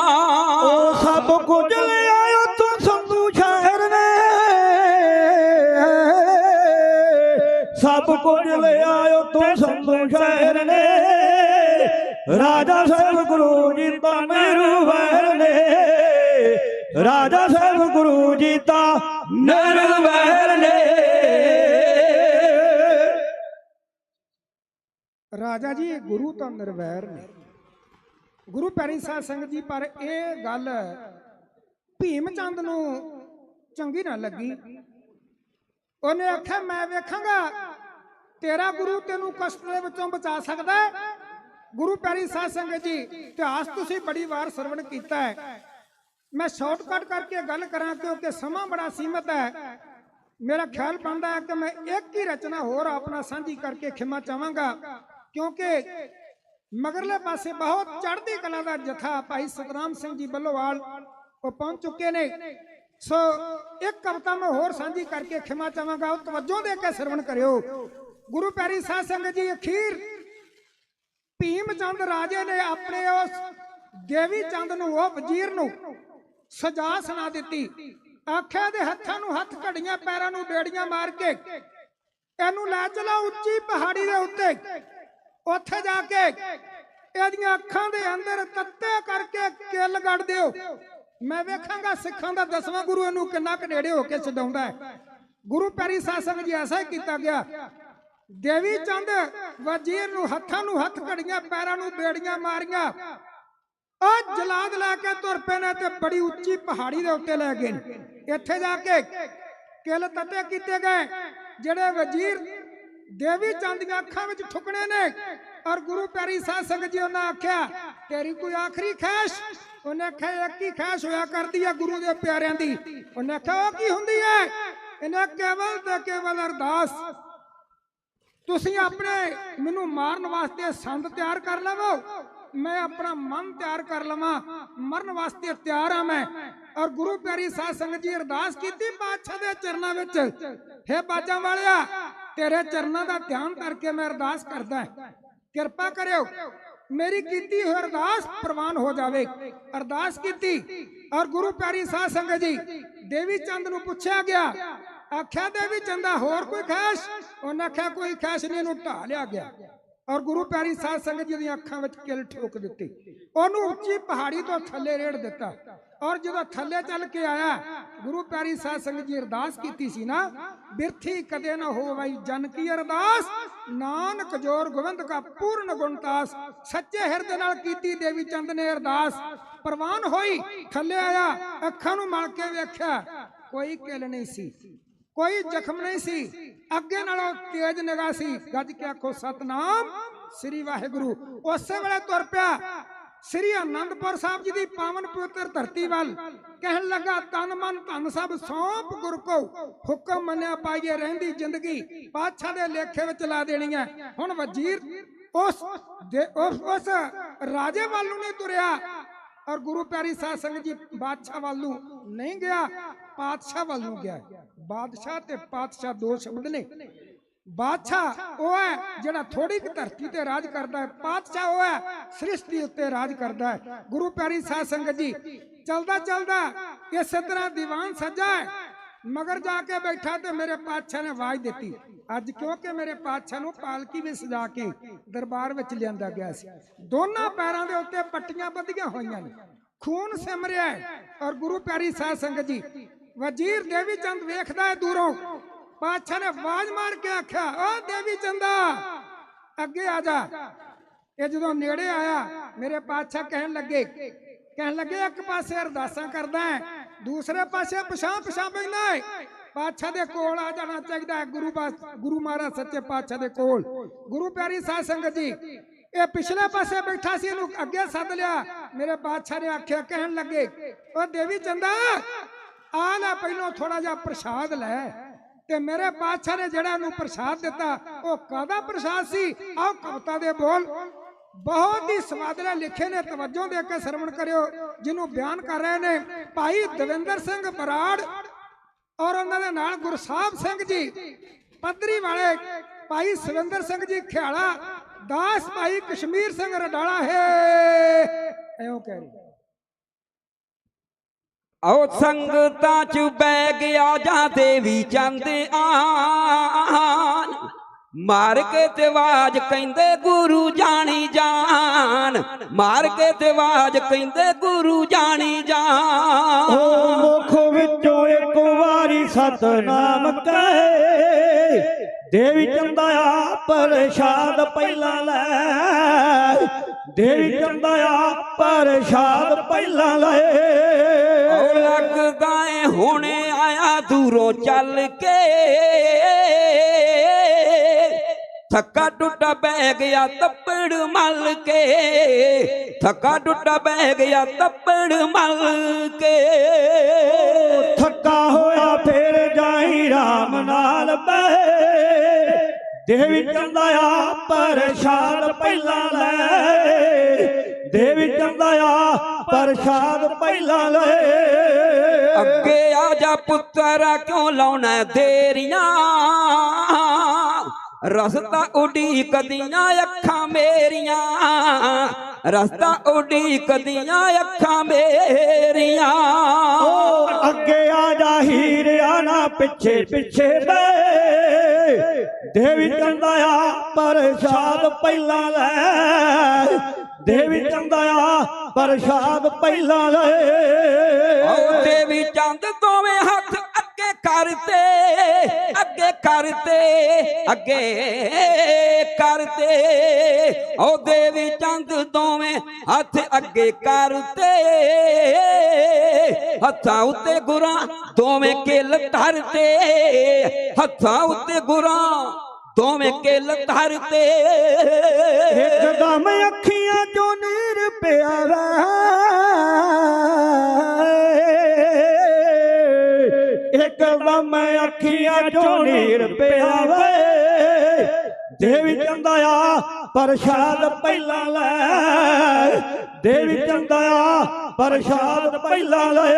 ਉਹ ਸਭ ਕੁਝ ਲਿਆ ਤੂੰ ਸੰਧੂ ਸ਼ਹਿਰ ਨੇ ਸਭ ਕੁਝ ਲਿਆ ਤੂੰ ਸੰਧੂ ਸ਼ਹਿਰ ਨੇ ਰਾਜਾ ਸਾਹਿਬ ਗੁਰੂ ਜੀ ਤਾਂ ਨਿਰਵੈਰ ਨੇ। ਰਾਜਾ ਸਾਹਿਬ ਗੁਰੂ ਜੀ ਤਾਂ ਨਿਰਵੈਰ ਨੇ। ਰਾਜਾ ਜੀ, ਇਹ ਗੁਰੂ ਤਾਂ ਨਿਰਵੈਰ ਨੇ। ਗੁਰੂ ਪਿਆਰੀ ਸਾਧ ਸੰਗਤ ਜੀ, ਪਰ ਇਹ ਗੱਲ ਭੀਮ ਚੰਦ ਨੂੰ ਚੰਗੀ ਨਾ ਲੱਗੀ। ਉਹਨੇ ਆਖਿਆ, ਮੈਂ ਵੇਖਾਂਗਾ, ਤੇਰਾ ਗੁਰੂ ਤੈਨੂੰ ਕਸ਼ਟ ਦੇ ਵਿੱਚੋਂ ਬਚਾ ਸਕਦਾ ਹੈ। ਗੁਰੂ ਪਿਆਰੀ ਸਾਧ ਸੰਗਤ ਜੀ, ਇਤਿਹਾਸ ਤੁਸੀਂ ਬੜੀ ਵਾਰ ਸਰਵਣ ਕੀਤਾ ਹੈ। ਮੈਂ ਸ਼ਾਰਟਕਟ ਕਰਕੇ ਗੱਲ ਕਰਾਂ ਕਿਉਂਕਿ ਸਮਾਂ ਬੜਾ ਸੀਮਤ ਹੈ। ਮੇਰਾ ਖਿਆਲ ਬਣਦਾ ਹੈ ਕਿ ਮੈਂ ਇੱਕ ਹੀ ਰਚਨਾ ਹੋਰ ਆਪਣਾ ਸਾਂਝੀ ਕਰਕੇ ਖਿਮਾ ਚਾਹਾਂਗਾ, ਕਿਉਂਕਿ ਮਗਰਲੇ ਪਾਸੇ ਬਹੁਤ ਚੜ੍ਹਦੀ ਕਲਾ ਦਾ ਜਥਾ ਭਾਈ ਸਤਨਾਮ ਸਿੰਘ ਜੀ ਬੱਲੋਵਾਲ ਉਹ ਪਹੁੰਚ ਚੁੱਕੇ ਨੇ। ਸੋ ਇੱਕ ਕਵਿਤਾ ਮੈਂ ਹੋਰ ਸਾਂਝੀ ਕਰਕੇ ਖਿਮਾ ਚਾਹਾਂਗਾ, ਉਹ ਤਵੱਜੋ ਦੇ ਕੇ ਸਰਵਣ ਕਰਿਓ। ਗੁਰੂ ਪਿਆਰੀ ਸਾਧ ਸੰਗਤ ਜੀ, ਅਖੀਰ ਭੀਮ ਚੰਦ ਰਾਜੇ ਨੇ ਆਪਣੇ ਉਸ ਦੇਵੀ ਚੰਦ ਨੂੰ, ਉਹ ਵਜ਼ੀਰ ਨੂੰ ਸਜ਼ਾ ਸੁਣਾ ਦਿੱਤੀ। ਆਖਿਆ ਦੇ ਹੱਥਾਂ ਨੂੰ ਹੱਥ ਘੜੀਆਂ, ਪੈਰਾਂ ਨੂੰ ਬੇੜੀਆਂ ਮਾਰ ਕੇ ਇਹਨੂੰ ਲੈ ਚਲਾ ਉੱਚੀ ਪਹਾੜੀ ਦੇ ਉੱਤੇ। ਉੱਥੇ ਜਾ ਕੇ ਇਹਦੀਆਂ ਅੱਖਾਂ ਦੇ ਅੰਦਰ ਤੱਤੇ ਕਰਕੇ ਕਿੱਲ ਗੱਡ ਦਿਓ। ਮੈਂ ਵੇਖਾਂਗਾ ਸਿੱਖਾਂ ਦਾ ਦਸਵਾਂ ਗੁਰੂ ਇਹਨੂੰ ਕਿੰਨਾ ਕਨੇੜੇ ਹੋ ਕੇ ਛਡਾਉਂਦਾ ਹੈ। ਗੁਰੂ ਪੈਰੀ ਸਾਧ ਸੰਗਤ ਜੀ, ਐਸਾ ਹੀ ਕੀਤਾ ਗਿਆ। ਦੇਵੀ ਚੰਦ ਵਜ਼ੀਰ ਨੂੰ ਹੱਥਾਂ ਨੂੰ ਹੱਥ ਘੜੀਆਂ, ਪੈਰਾਂ ਨੂੰ ਬੇੜੀਆਂ ਮਾਰੀਆਂ। ਉਹ ਜਲਾਦ ਲੈ ਕੇ ਤੁਰ ਪਏ ਨੇ ਤੇ ਬੜੀ ਉੱਚੀ ਪਹਾੜੀ ਦੇ ਉੱਤੇ ਲੈ ਗਏ ਇੱਥੇ ਜਾ ਕੇ ਕਿਲ ਤੱਤੇ ਕੀਤੇ ਗਏ, ਜਿਹੜੇ ਵਜ਼ੀਰ ਦੇਵੀ ਚੰਦ ਦੀਆਂ ਅੱਖਾਂ ਵਿੱਚ ਠੁਕਣੇ ਨੇ। ਔਰ ਗੁਰੂ ਪਿਆਰੀ ਸਾਧ ਸੰਗਤ ਜੀ ਉਹਨਾਂ ਆਖਿਆ, ਤੇਰੀ ਕੋਈ ਆਖਰੀ ਖੈਸ਼ ਉਹਨੇ ਆਖਿਆ, ਇੱਕ ਹੀ ਖੈਸ਼ ਹੋਇਆ ਕਰਦੀ ਹੈ ਗੁਰੂ ਦੇ ਪਿਆਰਿਆਂ ਦੀ। ਉਹਨੇ ਆਖਿਆ, ਉਹ ਕੀ ਹੁੰਦੀ ਹੈ ਇਹਨੇ ਕੇਵਲ ਤੇ ਕੇਵਲ ਅਰਦਾਸ ਤੁਸੀਂ ਆਪਣੇ ਮੈਨੂੰ ਮਾਰਨ ਵਾਸਤੇ ਸੰਦ ਤਿਆਰ ਕਰ ਲਵੋ। ਮੈਂ ਆਪਣਾ ਮਨ ਤਿਆਰ ਕਰ ਲਵਾਂ। ਮਰਨ ਵਾਸਤੇ ਤਿਆਰ ਆ ਮੈਂ। ਔਰ ਗੁਰੂ ਪਿਆਰੀ ਸਾਧ ਸੰਗਤ ਜੀ ਅਰਦਾਸ ਕੀਤੀ ਬਾਦਸ਼ਾਹ ਦੇ ਚਰਨਾਂ ਵਿੱਚ। ਹੈ ਬਾਜਾਂ ਵਾਲਿਆ, ਤੇਰੇ ਚਰਨਾਂ ਦਾ ਧਿਆਨ ਕਰਕੇ ਮੈਂ ਅਰਦਾਸ ਕਰਦਾ ਕਿਰਪਾ ਕਰਿਓ, ਮੇਰੀ ਕੀਤੀ ਹੋਈ ਅਰਦਾਸ ਪ੍ਰਵਾਨ ਹੋ ਜਾਵੇ। ਅਰਦਾਸ ਕੀਤੀ। ਔਰ ਗੁਰੂ ਪਿਆਰੀ ਸਾਧ ਸੰਗਤ ਜੀ, ਦੇਵੀ ਚੰਦ ਨੂੰ ਪੁੱਛਿਆ ਗਿਆ ਆਖਿਆ ਦੇਵੀ ਚੰਦਾ ਹੋਰ ਕੋਈ ਖੈਸ਼? ਉਹਨੇ ਆਖਿਆ ਕੋਈ ਖੈਸ਼ ਨਹੀਂ, ਇਹਨੂੰ ਢਾ ਲਿਆ ਗਿਆ। ਔਰ ਗੁਰੂ ਪਿਆਰੀ ਸਾਧ ਸੰਗਤ ਜੀ ਦੀਆਂ ਅੱਖਾਂ ਵਿੱਚ ਕਿਲ ਠੋਕ ਦਿੱਤੀ। ਉਹਨੂੰ ਉੱਚੀ ਪਹਾੜੀ ਤੋਂ ਥੱਲੇ ਰੇੜ ਦਿੱਤਾ। ਔਰ ਜਦੋਂ ਥੱਲੇ ਚੱਲ ਕੇ ਆਇਆ, ਗੁਰੂ ਪਿਆਰੀ ਸਾਧ ਸੰਗਤ ਜੀ ਅਰਦਾਸ ਕੀਤੀ ਸੀ ਨਾ, ਬਿਰਥੀ ਕਦੇ ਨਾ ਹੋਵਈ ਜਨ ਕੀ ਅਰਦਾਸ? ਨਾਨਕ ਜੋਰ ਗੋਬਿੰਦ ਕਾ ਪੂਰਨ ਗੁਣਤਾਸ ਸੱਚੇ ਹਿਰਦੇ ਨਾਲ ਕੀਤੀ ਦੇਵੀ ਚੰਦ ਨੇ ਅਰਦਾਸ। ਪ੍ਰਵਾਨ ਹੋਈ, ਥੱਲੇ ਆਇਆ, ਅੱਖਾਂ ਨੂੰ ਮਲ ਕੇ ਵੇਖਿਆ, ਕੋਈ ਕਿਲ ਨਹੀਂ ਸੀ। ਕੋਈ ਜ਼ਖਮ ਨਹੀਂ ਸੀ। ਅੱਗੇ ਨਾਲੋਂ ਤੇਜ਼ ਨਿਗਾਹ ਸੀ। ਗੱਜ ਕੇ ਆਖੋ, ਸਤਨਾਮ ਸ੍ਰੀ ਵਾਹਿਗੁਰੂ। ਉਸੇ ਵੇਲੇ ਤੁਰ ਪਿਆ ਸ੍ਰੀ ਅਨੰਦਪੁਰ ਸਾਹਿਬ ਜੀ ਦੀ ਪਾਵਨ ਪਵਿੱਤਰ ਧਰਤੀ ਵੱਲ। ਕਹਿਣ ਲੱਗਾ, ਤਨ ਮਨ ਧਨ ਸਭ ਸੌਂਪ ਗੁਰ ਕੋ। ਹੁਕਮ ਮੰਨਿਆ, ਪਾਈਏ ਰਹਿੰਦੀ ਜ਼ਿੰਦਗੀ। ਪਾਤਸ਼ਾਹ ਦੇ ਲੇਖੇ ਵਿੱਚ ਲਾ ਦੇਣੀ ਹੈ। ਹੁਣ ਵਜ਼ੀਰ ਉਸ ਦੇ- ਉਸ ਉਸ ਰਾਜੇ ਵੱਲ ਨੂੰ ਨਹੀਂ ਤੁਰਿਆ। ਔਰ ਗੁਰੂ ਪਿਆਰੀ ਸਾਧ ਸੰਗਤ ਜੀ ਬਾਦਸ਼ਾਹ ਵੱਲ ਨੂੰ ਨਹੀਂ ਗਿਆ। ਪਾਤਸ਼ਾਹ ਵੱਲ ਨੂੰ ਗਿਆ। ਬਾਦਸ਼ਾਹ ਤੇ ਪਾਤਸ਼ਾਹ ਦੋ ਸ਼ਬਦ ਨੇ ਬਾਦਸ਼ਾਹ ਉਹ ਹੈ ਜਿਹੜਾ ਥੋੜੀ ਕੁ ਧਰਤੀ ਤੇ ਰਾਜ ਕਰਦਾ ਹੈ। ਪਾਤਸ਼ਾਹ ਉਹ ਹੈ ਸ੍ਰਿਸ਼ਟੀ ਉੱਤੇ ਰਾਜ ਕਰਦਾ ਹੈ। ਗੁਰੂ ਪਿਆਰੀ ਸਾਧ ਸੰਗਤ ਜੀ ਚਲਦਾ ਚਲਦਾ ਇਸੇ ਤਰ੍ਹਾਂ ਦੀਵਾਨ ਸੱਜਾ ਹੈ। ਮਗਰ ਜਾ ਕੇ ਬੈਠਾ ਤੇ ਮੇਰੇ ਪਾਤਸ਼ਾਹ ਨੇ ਆਵਾਜ਼ ਦਿੱਤੀ। ਅੱਜ ਕਿਉਂਕਿ ਮੇਰੇ ਪਾਤਸ਼ਾਹ ਨੂੰ ਪਾਲਕੀ ਵਿੱਚ ਸਜਾ ਕੇ ਦਰਬਾਰ ਵਿੱਚ ਲਿਆਂਦਾ ਗਿਆ ਸੀ। ਦੋਨਾਂ ਪੈਰਾਂ ਦੇ ਉੱਤੇ ਪੱਟੀਆਂ ਬੱਧੀਆਂ ਹੋਈਆਂ ਨੇ। ਖੂਨ ਸਿਮਰਿਆ ਹੈ ਔਰ ਗੁਰੂ ਪਿਆਰੀ ਸਾਧ ਸੰਗਤ ਜੀ ਵਜ਼ੀਰ ਦੇਵੀ ਚੰਦ ਵੇਖਦਾ ਹੈ ਦੂਰੋਂ। ਪਾਤਸ਼ਾਹ ਨੇ ਆਵਾਜ਼ ਮਾਰ ਕੇ ਆਖਿਆ, ਓ ਦੇਵੀ ਚੰਦਾ, ਅੱਗੇ ਆ ਜਾ। ਇਹ ਜਦੋਂ ਨੇੜੇ ਆਇਆ, ਮੇਰੇ ਪਾਤਸ਼ਾਹ ਕਹਿਣ ਲੱਗੇ ਕਹਿਣ ਲੱਗੇ, ਇੱਕ ਪਾਸੇ ਅਰਦਾਸਾਂ ਕਰਦਾ ਹੈ, ਦੂਸਰੇ ਪਾਸੇ ਪਛਾਂ ਪਛਾਂ ਬੈਠਣਾ ਹੈ। ਪਾਤਸ਼ਾਹ ਦੇ ਕੋਲ ਆ ਜਾਣਾ ਚਾਹੀਦਾ ਹੈ, ਗੁਰੂ ਗੁਰੂ ਮਹਾਰਾਜ ਸੱਚੇ ਪਾਤਸ਼ਾਹ ਦੇ ਕੋਲ। ਗੁਰੂ ਪਿਆਰੀ ਸਾਧ ਸੰਗਤ ਜੀ, ਇਹ ਪਿਛਲੇ ਪਾਸੇ ਬੈਠਾ ਸੀ, ਇਹਨੂੰ ਅੱਗੇ ਸੱਦ ਲਿਆ। ਮੇਰੇ ਬਾਦਸ਼ਾਹ ਨੇ ਆਖਿਆ, ਕਹਿਣ ਲੱਗੇ ਉਹ ਦੇਵੀ ਚੰਦਾ ਪਹਿਲੋਂ ਥੋੜਾ ਜਿਹਾ ਪ੍ਰਸ਼ਾਦ ਲੈ ਤੇ ਮੇਰੇ ਬਾਦਸ਼ਾਹ ਨੇ ਜਿਹੜਾ ਇਹਨੂੰ ਪ੍ਰਸ਼ਾਦ ਦਿੱਤਾ, ਉਹ ਕਾਦਾ ਪ੍ਰਸ਼ਾਦ ਸੀ? ਆਓ ਕਵਿਤਾ ਦੇ ਬੋਲ। ਬਹੁਤ ਹੀ ਸਵਾਦਲੇ ਲਿਖੇ ਨੇ, ਤਵੱਜੋ ਦੇ ਕੇ ਸਰਵਣ ਕਰਿਓ, ਜਿਹਨੂੰ ਬਿਆਨ ਕਰ ਰਹੇ ਨੇ, ਭਾਈ ਦਵਿੰਦਰ ਸਿੰਘ ਬਰਾੜ ਔਰ ਉਹਨਾਂ ਦੇ ਨਾਲ ਗੁਰਸਾਹਿਬ ਸਿੰਘ ਜੀ। ਪੱਧਰੀ ਵਾਲੇ ਭਾਈ ਸਵਿੰਦਰ ਸਿੰਘ ਜੀ ਖਿਆਲਾ, ਦਾਸ ਭਾਈ ਕਸ਼ਮੀਰ ਸਿੰਘ ਰਡਾਲਾ, ਹੈ। ਐਉਂ ਕਹਿ ਰਹੀ। ਆਓ ਸੰਗਤਾਂ ਚ ਬੈ ਗਿਆ ਜਾਂ ਦੇਵੀ ਚੰਦ ਆਨ। ਮਾਰ ਕੇ ਤੇ ਆਵਾਜ਼ ਕਹਿੰਦੇ ਗੁਰੂ ਜਾਣੀ ਜਾਨ। ਮਾਰ ਕੇ ਤੇ ਆਵਾਜ਼ ਕਹਿੰਦੇ ਗੁਰੂ ਜਾਣੀ ਓ ਜਾਨ ਮੁਖ ਵਿੱਚੋਂ ਇੱਕ ਵਾਰੀ ਸਤਨਾਮ ਕਹੇ। ਦੇਵੀ ਚੰਦਾਇਆ ਪ੍ਰਸ਼ਾਦ ਪਹਿਲਾਂ ਲੈ। ਦੇਵੀ ਚੰਦਾਇਆ ਪ੍ਰਸ਼ਾਦ ਪਹਿਲਾਂ ਲੈ ਓ ਲੱਗਦਾ ਏ ਹੁਣੇ ਆਇਆ ਦੂਰੋਂ ਚੱਲ ਕੇ। ਥੱਕਾ ਟੁੱਟਾ ਬਹਿ ਗਿਆ ਤੱਪੜ ਮਲ ਕੇ। ਥੱਕਾ ਟੁੱਟਾ ਬਹਿ ਗਿਆ ਤੱਪੜ ਮਲ ਕੇ। ਥੱਕਾ ਹੋਇਆ ਫੇਰ ਜਾਈ ਰਾਮ ਨਾਲ ਬਹਿ। ਦੇਵੀ ਚੰਦਾਇਆ ਪ੍ਰਸ਼ਾਦ ਪਹਿਲਾਂ ਲੈ। ਦੇਵੀ ਚੰਦਾਇਆ ਪ੍ਰਸ਼ਾਦ ਪਹਿਲਾਂ ਲੈ। ਅੱਗੇ ਆ ਜਾ ਪੁੱਤਰਾ ਕਿਉਂ ਲਾਉਣਾ ਦੇਰੀਆਂ? ਰਸਤਾ ਉਡੀਕਦੀਆਂ ਅੱਖਾਂ ਮੇਰੀਆਂ। ਰਸਤਾ ਉਡੀਕਦੀਆਂ ਅੱਖਾਂ ਮੇਰੀਆਂ। ਅੱਗੇ ਆ ਜਾ ਹੀਰਿਆ ਨਾ ਪਿੱਛੇ ਪਿੱਛੇ ਬੈ। ਦੇਵੀ ਚੰਦਾ ਆ, ਪ੍ਰਸ਼ਾਦ ਪਹਿਲਾਂ ਲੈ। ਦੇਵੀ ਚੰਦਾ ਆ, ਪ੍ਰਸ਼ਾਦ ਪਹਿਲਾਂ ਲੈ। ਓ ਦੇਵੀ ਚੰਦ ਦੋਵੇਂ ਹੱਥ ਅੱਗੇ ਕਰਤੇ ਅੱਗੇ ਕਰਤੇ ਅੱਗੇ ਕਰਤੇ। ਓ ਦੇਵੀ ਚੰਦ ਦੋਵੇਂ ਹੱਥ ਅੱਗੇ ਕਰਤੇ। ਹੱਥਾਂ ਉੱਤੇ ਗੁਰਾਂ ਦੋਵੇਂ ਕਿਲ ਧਰਤੇ। ਹੱਥਾਂ ਉੱਤੇ ਗੁਰਾਂ ਦੋਵੇਂ ਕਿਲ ਧਰਤੇ। ਇੱਕਦਮ ਅੱਖੀਆਂ ਚੋਂ ਨੀਰ ਪਿਆ ਵੇ ਇੱਕਦਮ ਅੱਖੀਆਂ ਚੋਂ ਨੀਰ ਪਿਆ ਵੇ ਦੇਵੀ ਚੰਦਾਇਆ ਪ੍ਰਸ਼ਾਦ ਪਹਿਲਾਂ ਲੈ। ਦੇਵੀ ਚੰਦਾਇਆ ਪ੍ਰਸ਼ਾਦ ਪਹਿਲਾਂ ਲੈ।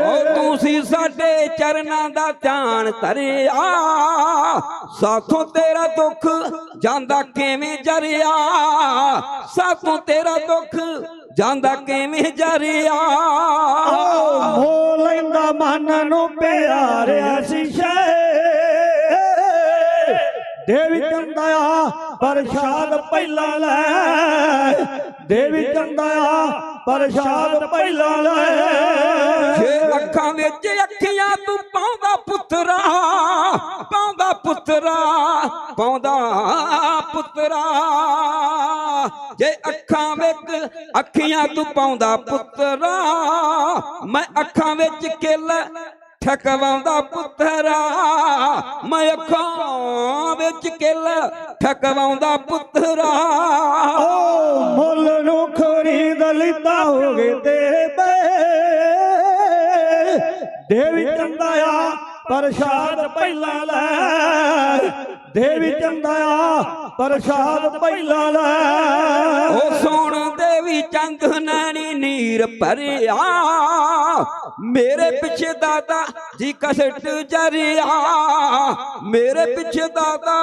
ਓ ਤੁਸੀਂ ਸਾਡੇ ਚਰਨਾਂ ਦਾ ਧਿਆਨ ਧਰਿਆ। ਸਾਥੋਂ ਤੇਰਾ ਦੁੱਖ ਜਾਂਦਾ ਕਿਵੇਂ ਜਰਿਆ? ਸਾਥੋਂ ਤੇਰਾ ਦੁੱਖ ਜਾਂਦਾ ਕਿਵੇਂ ਜਰਿਆ? ਹੋ ਲੈਂਦਾ ਮਨ ਨੂੰ ਪਿਆਰਿਆ ਸ਼ੀਸ਼ੇ ਦੇਵੀ ਚੰਦਾਇਆ ਪ੍ਰਸ਼ਾਦ ਪਹਿਲਾਂ ਲੈ। ਦੇਵੀ ਚੰਦਾਇਆ ਪ੍ਰਸ਼ਾਦ ਪਹਿਲਾਂ ਲੈ। ਜੇ ਅੱਖਾਂ ਵਿੱਚ ਅੱਖੀਆਂ ਤੂੰ ਪਾਉਂਦਾ ਪੁੱਤਰਾ ਪਾਉਂਦਾ ਪੁੱਤਰਾ ਪਾਉਂਦਾ ਪੁੱਤਰਾ। ਜੇ ਅੱਖਾਂ ਵਿੱਚ ਅੱਖੀਆਂ ਤੂੰ ਪਾਉਂਦਾ ਪੁੱਤਰਾ, ਮੈਂ ਅੱਖਾਂ ਵਿੱਚ ਕਿਲ ਠਕਵਾਉਂਦਾ ਪੁੱਤਰਾ ਮੈਂ ਅੱਖਾਂ ਵਿੱਚ ਕਿਲ ਠਕਵਾਉਂਦਾ ਪੁੱਤਰਾ ਓ ਮੁੱਲ ਨੂੰ ਖਰੀਦ ਲਿੱਤਾ ਹੋਗੇ ਤੇਰੇ ਬੇ। ਦੇਵੀ ਚੰਦਾਇਆ ਪ੍ਰਸ਼ਾਦ ਪਹਿਲਾਂ ਲੈ। ਦੇਵੀ ਚੰਦਾਇਆ ਪ੍ਰਸ਼ਾਦ ਪਹਿਲਾਂ ਲੈ। ਉਹ ਸੋਣ ਦੇਵੀ ਚੰਦ ਨੈਣੀ ਨੀਰ ਭਰਿਆ। ਮੇਰੇ ਪਿੱਛੇ ਦਾਦਾ ਜੀ ਕਸਟ ਜਰੀਆ। ਮੇਰੇ ਪਿੱਛੇ ਦਾਦਾ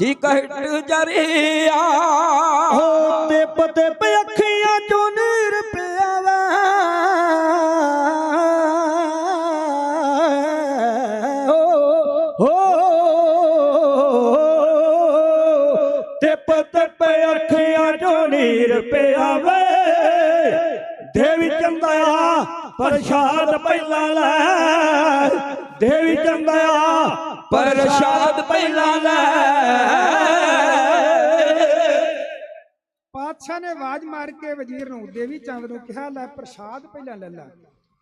ਜੀ ਕਸਟ ਜਰੀਆ। ਹੋ ਤੇ ਪਤੇ ਪੇ ਅੱਖੀਆਂ ਚੋਂ ਨੀਰ ਪਿਆਵਾ। ਤੇ ਪਤੇ ਪੇ ਅੱਖੀਆਂ ਚੋਂ ਨੀਰ ਪਿਆਵਾ। ਪ੍ਰਸ਼ਾਦ ਪਹਿਲਾਂ ਲੈ, ਦੇਵੀ ਚੰਦਿਆ ਪ੍ਰਸ਼ਾਦ ਪਹਿਲਾਂ ਲੈ। ਪਾਤਸ਼ਾਹ ਨੇ ਆਵਾਜ਼ ਮਾਰ ਕੇ ਵਜ਼ੀਰ ਨੂੰ, ਦੇਵੀ ਚੰਦ ਨੂੰ ਕਿਹਾ, ਲੈ ਪ੍ਰਸ਼ਾਦ ਪਹਿਲਾਂ ਲੈ ਲੈ।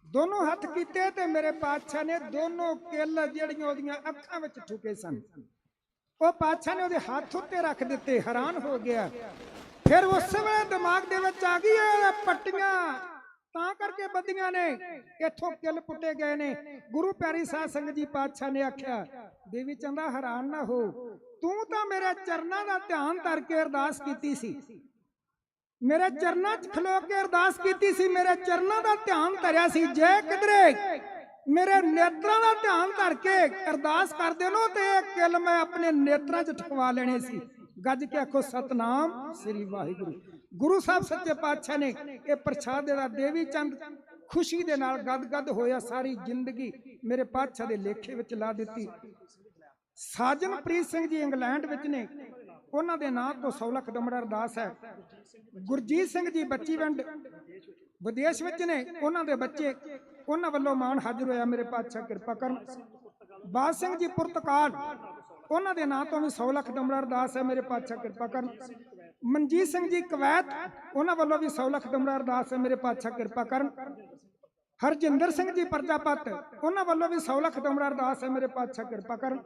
ਦੋਨੋਂ ਹੱਥ ਕੀਤੇ ਤੇ ਮੇਰੇ ਪਾਤਸ਼ਾਹ ਨੇ ਦੋਨੋਂ ਕਿੱਲ ਜਿਹੜੀਆਂ ਉਹਦੀਆਂ ਅੱਖਾਂ ਵਿੱਚ ਠੁਕੇ ਸਨ। ਉਹ ਪਾਤਸ਼ਾਹ ਨੇ ਉਹਦੇ ਹੱਥ ਉੱਤੇ ਰੱਖ ਦਿੱਤੇ, ਹੈਰਾਨ ਹੋ ਗਿਆ। ਫਿਰ ਉਸ ਵੇਲੇ ਦਿਮਾਗ ਦੇ ਵਿੱਚ ਆ ਗਈ, ਇਹ ਪੱਟੀਆਂ ਤਾਂ ਕਰਕੇ ਬੱਦੀਆਂ ਨੇ। ਇੱਥੋਂ ਕਿੱਲ ਪੁੱਟੇ ਗਏ ਨੇ। ਗੁਰੂ ਪਿਆਰੀ ਸਾਧ ਸੰਗਤ ਜੀ ਪਾਤਸ਼ਾਹ ਨੇ ਆਖਿਆ, ਦੇਵੀ ਚੰਦਾ ਹੈਰਾਨ ਨਾ ਹੋ। ਤੂੰ ਤਾਂ ਮੇਰੇ ਚਰਨਾਂ ਦਾ ਧਿਆਨ ਧਰ ਕੇ ਅਰਦਾਸ ਕੀਤੀ ਸੀ। ਮੇਰੇ ਚਰਨਾਂ 'ਚ ਖਲੋ ਕੇ ਅਰਦਾਸ ਕੀਤੀ ਸੀ। ਮੇਰੇ ਚਰਨਾਂ ਦਾ ਧਿਆਨ ਧਰਿਆ ਸੀ। ਜੇ ਕਿਧਰੇ ਮੇਰੇ ਨੇਤਰਾਂ ਦਾ ਧਿਆਨ ਧਰ ਕੇ ਅਰਦਾਸ ਕਰਦੇ ਨੋ ਤੇ ਇਹ ਕਿਲ ਮੈਂ ਆਪਣੇ ਨੇਤਰਾਂ 'ਚ ਠਕਵਾ ਲੈਣੇ ਸੀ। ਗੱਜ ਕੇ ਆਖੋ, ਸਤਨਾਮ ਸ੍ਰੀ ਵਾਹਿਗੁਰੂ। ਗੁਰੂ ਸਾਹਿਬ ਸੱਚੇ ਪਾਤਸ਼ਾਹ ਨੇ ਇਹ ਪ੍ਰਸ਼ਾਦ ਦਾ ਦੇਵੀ ਚੰਦ ਖੁਸ਼ੀ ਦੇ ਨਾਲ ਗਦਗਦ ਹੋਇਆ, ਸਾਰੀ ਜ਼ਿੰਦਗੀ ਮੇਰੇ ਪਾਤਸ਼ਾਹ ਦੇ ਲੇਖੇ ਵਿੱਚ ਲਾ ਦਿੱਤੀ। ਸਾਜਨਪ੍ਰੀਤ ਸਿੰਘ ਜੀ ਇੰਗਲੈਂਡ ਵਿੱਚ ਨੇ, ਉਹਨਾਂ ਦੇ ਨਾਂ ਤੋਂ 100 ਲੱਖ ਦਮੜਾ ਅਰਦਾਸ ਹੈ। ਗੁਰਜੀਤ ਸਿੰਘ ਜੀ ਬੱਚੀ ਬੱਚੀਵਿੰਡ ਵਿਦੇਸ਼ ਵਿੱਚ ਨੇ, ਉਹਨਾਂ ਦੇ ਬੱਚੇ, ਉਹਨਾਂ ਵੱਲੋਂ ਮਾਣ ਹਾਜ਼ਰ ਹੋਇਆ ਮੇਰੇ ਪਾਤਸ਼ਾਹ, ਕਿਰਪਾ ਕਰਨ। ਬਾਦ ਸਿੰਘ ਜੀ ਪੁਰਤਗਾਲ ਉਹਨਾਂ ਦੇ ਨਾਂ ਤੋਂ ਵੀ 100 ਲੱਖ ਦਮੜਾ ਅਰਦਾਸ ਹੈ, ਮੇਰੇ ਪਾਤਸ਼ਾਹ ਕਿਰਪਾ ਕਰਨ। ਮਨਜੀਤ ਸਿੰਘ ਜੀ ਕਵੈਤ, ਉਹਨਾਂ ਵੱਲੋਂ ਵੀ 100 ਲੱਖ ਦਮੜਾ ਅਰਦਾਸ ਹੈ, ਮੇਰੇ ਪਾਤਸ਼ਾਹ ਕਿਰਪਾ ਕਰਨ। ਹਰਜਿੰਦਰ ਸਿੰਘ ਜੀ ਪ੍ਰਜਾਪਤ, ਉਹਨਾਂ ਵੱਲੋਂ ਵੀ 100 ਲੱਖ ਦਮੜਾ ਅਰਦਾਸ ਹੈ, ਮੇਰੇ ਪਾਤਸ਼ਾਹ ਕਿਰਪਾ ਕਰਨ।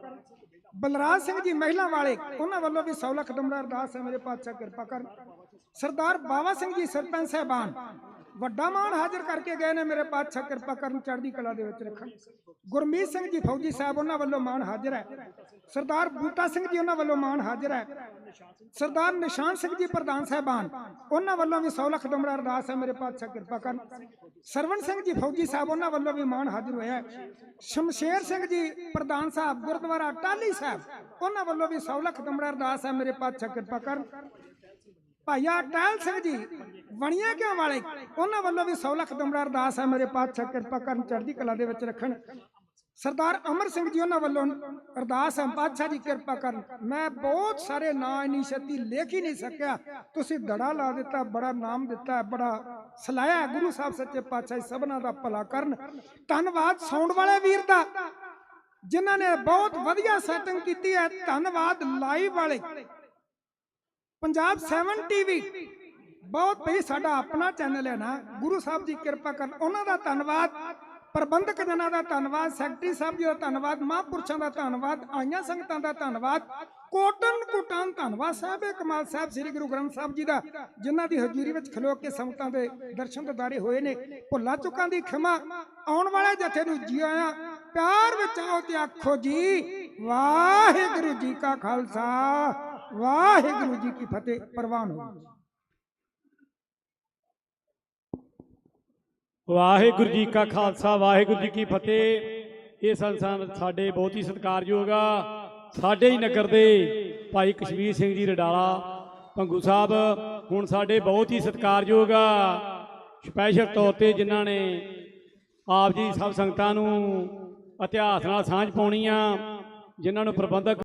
ਬਲਰਾਜ ਸਿੰਘ ਜੀ ਮਹਿਲਾ ਵਾਲੇ, ਉਹਨਾਂ ਵੱਲੋਂ ਵੀ 100 ਲੱਖ ਦਮੜਾ ਅਰਦਾਸ ਹੈ, ਮੇਰੇ ਪਾਤਸ਼ਾਹ ਕਿਰਪਾ ਕਰਨ। ਸਰਦਾਰ ਬਾਵਾ ਸਿੰਘ ਜੀ ਸਰਪੰਚ ਸਾਹਿਬਾਨ ਵੱਡਾ ਮਾਣ ਹਾਜ਼ਰ ਕਰਕੇ ਗਏ ਨੇ ਮੇਰੇ ਪਾਤਸ਼ਾਹ, ਕਿਰਪਾ ਕਰਨ ਚੜ੍ਹਦੀ ਕਲਾ ਦੇ ਵਿੱਚ ਰੱਖਣ। ਗੁਰਮੀਤ ਸਿੰਘ ਜੀ, ਫੌਜੀ ਸਾਹਿਬ, ਉਹਨਾਂ ਵੱਲੋਂ ਮਾਣ ਹਾਜ਼ਰ ਹੈ। ਸਰਦਾਰ ਬੂਟਾ ਸਿੰਘ ਜੀ, ਉਹਨਾਂ ਵੱਲੋਂ ਮਾਣ ਹਾਜ਼ਰ ਹੈ। ਸਰਦਾਰ ਨਿਸ਼ਾਨ ਸਿੰਘ ਜੀ, ਪ੍ਰਧਾਨ ਸਾਹਿਬਾਨ, ਉਹਨਾਂ ਵੱਲੋਂ ਵੀ 100 ਲੱਖ ਦਮੜਾ ਅਰਦਾਸ ਹੈ। ਮੇਰੇ ਪਾਤਸ਼ਾਹ, ਕਿਰਪਾ ਕਰਨ। ਸਰਵਣ ਸਿੰਘ ਜੀ, ਫੌਜੀ ਸਾਹਿਬ, ਉਹਨਾਂ ਵੱਲੋਂ ਵੀ ਮਾਣ ਹਾਜ਼ਰ ਹੋਇਆ ਹੈ। ਸ਼ਮਸ਼ੇਰ ਸਿੰਘ ਜੀ, ਪ੍ਰਧਾਨ ਸਾਹਿਬ, ਗੁਰਦੁਆਰਾ ਟਾਲੀ ਸਾਹਿਬ, ਉਹਨਾਂ ਵੱਲੋਂ ਵੀ 100 ਲੱਖ ਦਮੜਾ ਅਰਦਾਸ ਹੈ। ਮੇਰੇ ਪਾਤਸ਼ਾਹ, ਕਿਰਪਾ ਕਰਨ। ਭਾਈਆ ਟਹਿਲ ਸਿੰਘ ਜੀ, ਵਣੀਆਂ ਕਿਉਂ ਵਾਲੇ? ਉਹਨਾਂ ਵੱਲੋਂ ਵੀ 100 ਲੱਖ ਦਮੜਾ ਅਰਦਾਸ ਹੈ, ਮੇਰੇ ਪਾਤਸ਼ਾਹ, ਕਿਰਪਾ ਕਰਨ ਚੜ੍ਹਦੀ ਕਲਾ ਦੇ ਵਿੱਚ ਰੱਖਣ। ਸਰਦਾਰ ਅਮਰ ਸਿੰਘ ਜੀ ਉਹਨਾਂ ਵੱਲੋਂ, ਅਰਦਾਸ ਹੈ, ਪਾਤਸ਼ਾਹ ਜੀ, ਕਿਰਪਾ ਕਰਨ। ਮੈਂ ਬਹੁਤ ਸਾਰੇ ਨਾਂ ਇੰਨੀ ਛੇਤੀ ਲਿਖ ਹੀ ਨਹੀਂ ਸਕਿਆ। ਤੁਸੀਂ ਦੜਾ ਲਾ ਦਿੱਤਾ, ਬੜਾ ਨਾਮ ਦਿੱਤਾ, ਬੜਾ ਸਲਾਇਆ ਗੁਰੂ ਸਾਹਿਬ ਸੱਚੇ ਪਾਤਸ਼ਾਹ ਜੀ, ਸਭਨਾਂ ਦਾ ਭਲਾ ਕਰਨ। ਧੰਨਵਾਦ ਸਾਊਂਡ ਵਾਲੇ ਵੀਰ ਦਾ, ਜਿਨ੍ਹਾਂ ਨੇ ਬਹੁਤ ਵਧੀਆ ਸੈਟਿੰਗ ਕੀਤੀ ਹੈ। ਧੰਨਵਾਦ ਲਾਈਵ ਵਾਲੇ। ਪੰਜਾਬ 7 ਟੀਵੀ ਬਹੁਤ ਭਈ ਸਾਡਾ ਆਪਣਾ ਚੈਨਲ ਹੈ ਨਾ। ਗੁਰੂ ਸਾਹਿਬ ਦੀ ਕਿਰਪਾ ਕਰਨ। ਉਹਨਾਂ ਦਾ ਧੰਨਵਾਦ। ਪ੍ਰਬੰਧਕ ਜਨਾਂ ਦਾ ਧੰਨਵਾਦ। ਸੈਕਟਰੀ ਸਾਹਿਬ ਜੀ ਦਾ ਧੰਨਵਾਦ। ਮਹਾਂਪੁਰਸ਼ਾਂ ਦਾ ਧੰਨਵਾਦ। ਆਈਆਂ ਸੰਗਤਾਂ ਦਾ ਧੰਨਵਾਦ। ਕੋਟਨ ਕੁਟਾਨ ਧੰਨਵਾਦ ਸਾਹਿਬ। ਕਮਾਲ ਸਾਹਿਬ ਸ੍ਰੀ ਗੁਰੂ ਗ੍ਰੰਥ ਸਾਹਿਬ ਜੀ ਦਾ ਜਿਨ੍ਹਾਂ ਦੀ ਹਜ਼ੂਰੀ ਵਿੱਚ ਖਲੋ ਕੇ ਸੰਗਤਾਂ ਦੇ ਦਰਸ਼ਨ ਦਿਦਾਰੇ ਹੋਏ ਨੇ। ਭੁੱਲਾਂ ਚੁੱਕਾਂ ਦੀ ਖਿਮਾ ਆਉਣ ਵਾਲੇ ਜਥੇ ਨੂੰ ਜੀ ਆਇਆਂ। ਪਿਆਰ ਵਿੱਚ ਆਓ ਤੇ ਆਖੋ ਜੀ ਵਾਹਿਗੁਰੂ ਜੀ ਕਾ ਖਾਲਸਾ। ਵਾਹਿਗੁਰੂ ਜੀ ਕੀ ਫਤਿਹ, ਪ੍ਰਵਾਨ ਹੋ ਵਾਹਿਗੁਰੂ ਜੀ ਕਾ ਖਾਲਸਾ, ਵਾਹਿਗੁਰੂ ਜੀ ਕੀ ਫਤਿਹ। ਇਹ ਸੰਸਥਾਨ ਸਾਡੇ ਬਹੁਤ ਹੀ ਸਤਿਕਾਰਯੋਗ ਆ। ਸਾਡੇ ਹੀ ਨਗਰ ਦੇ ਭਾਈ ਕਸ਼ਮੀਰ ਸਿੰਘ ਜੀ ਰਡਾਲਾ ਪੰਗੂ ਸਾਹਿਬ, ਹੁਣ ਸਾਡੇ ਬਹੁਤ ਹੀ ਸਤਿਕਾਰਯੋਗ ਆ। ਸਪੈਸ਼ਲ ਤੌਰ ਤੇ ਜਿਨ੍ਹਾਂ ਨੇ ਆਪ ਜੀ ਸਭ ਸੰਗਤਾਂ ਨੂੰ ਇਤਿਹਾਸ ਨਾਲ ਸਾਂਝ ਪਾਉਣੀ ਆ, ਜਿਨ੍ਹਾਂ ਨੂੰ ਪ੍ਰਬੰਧਕ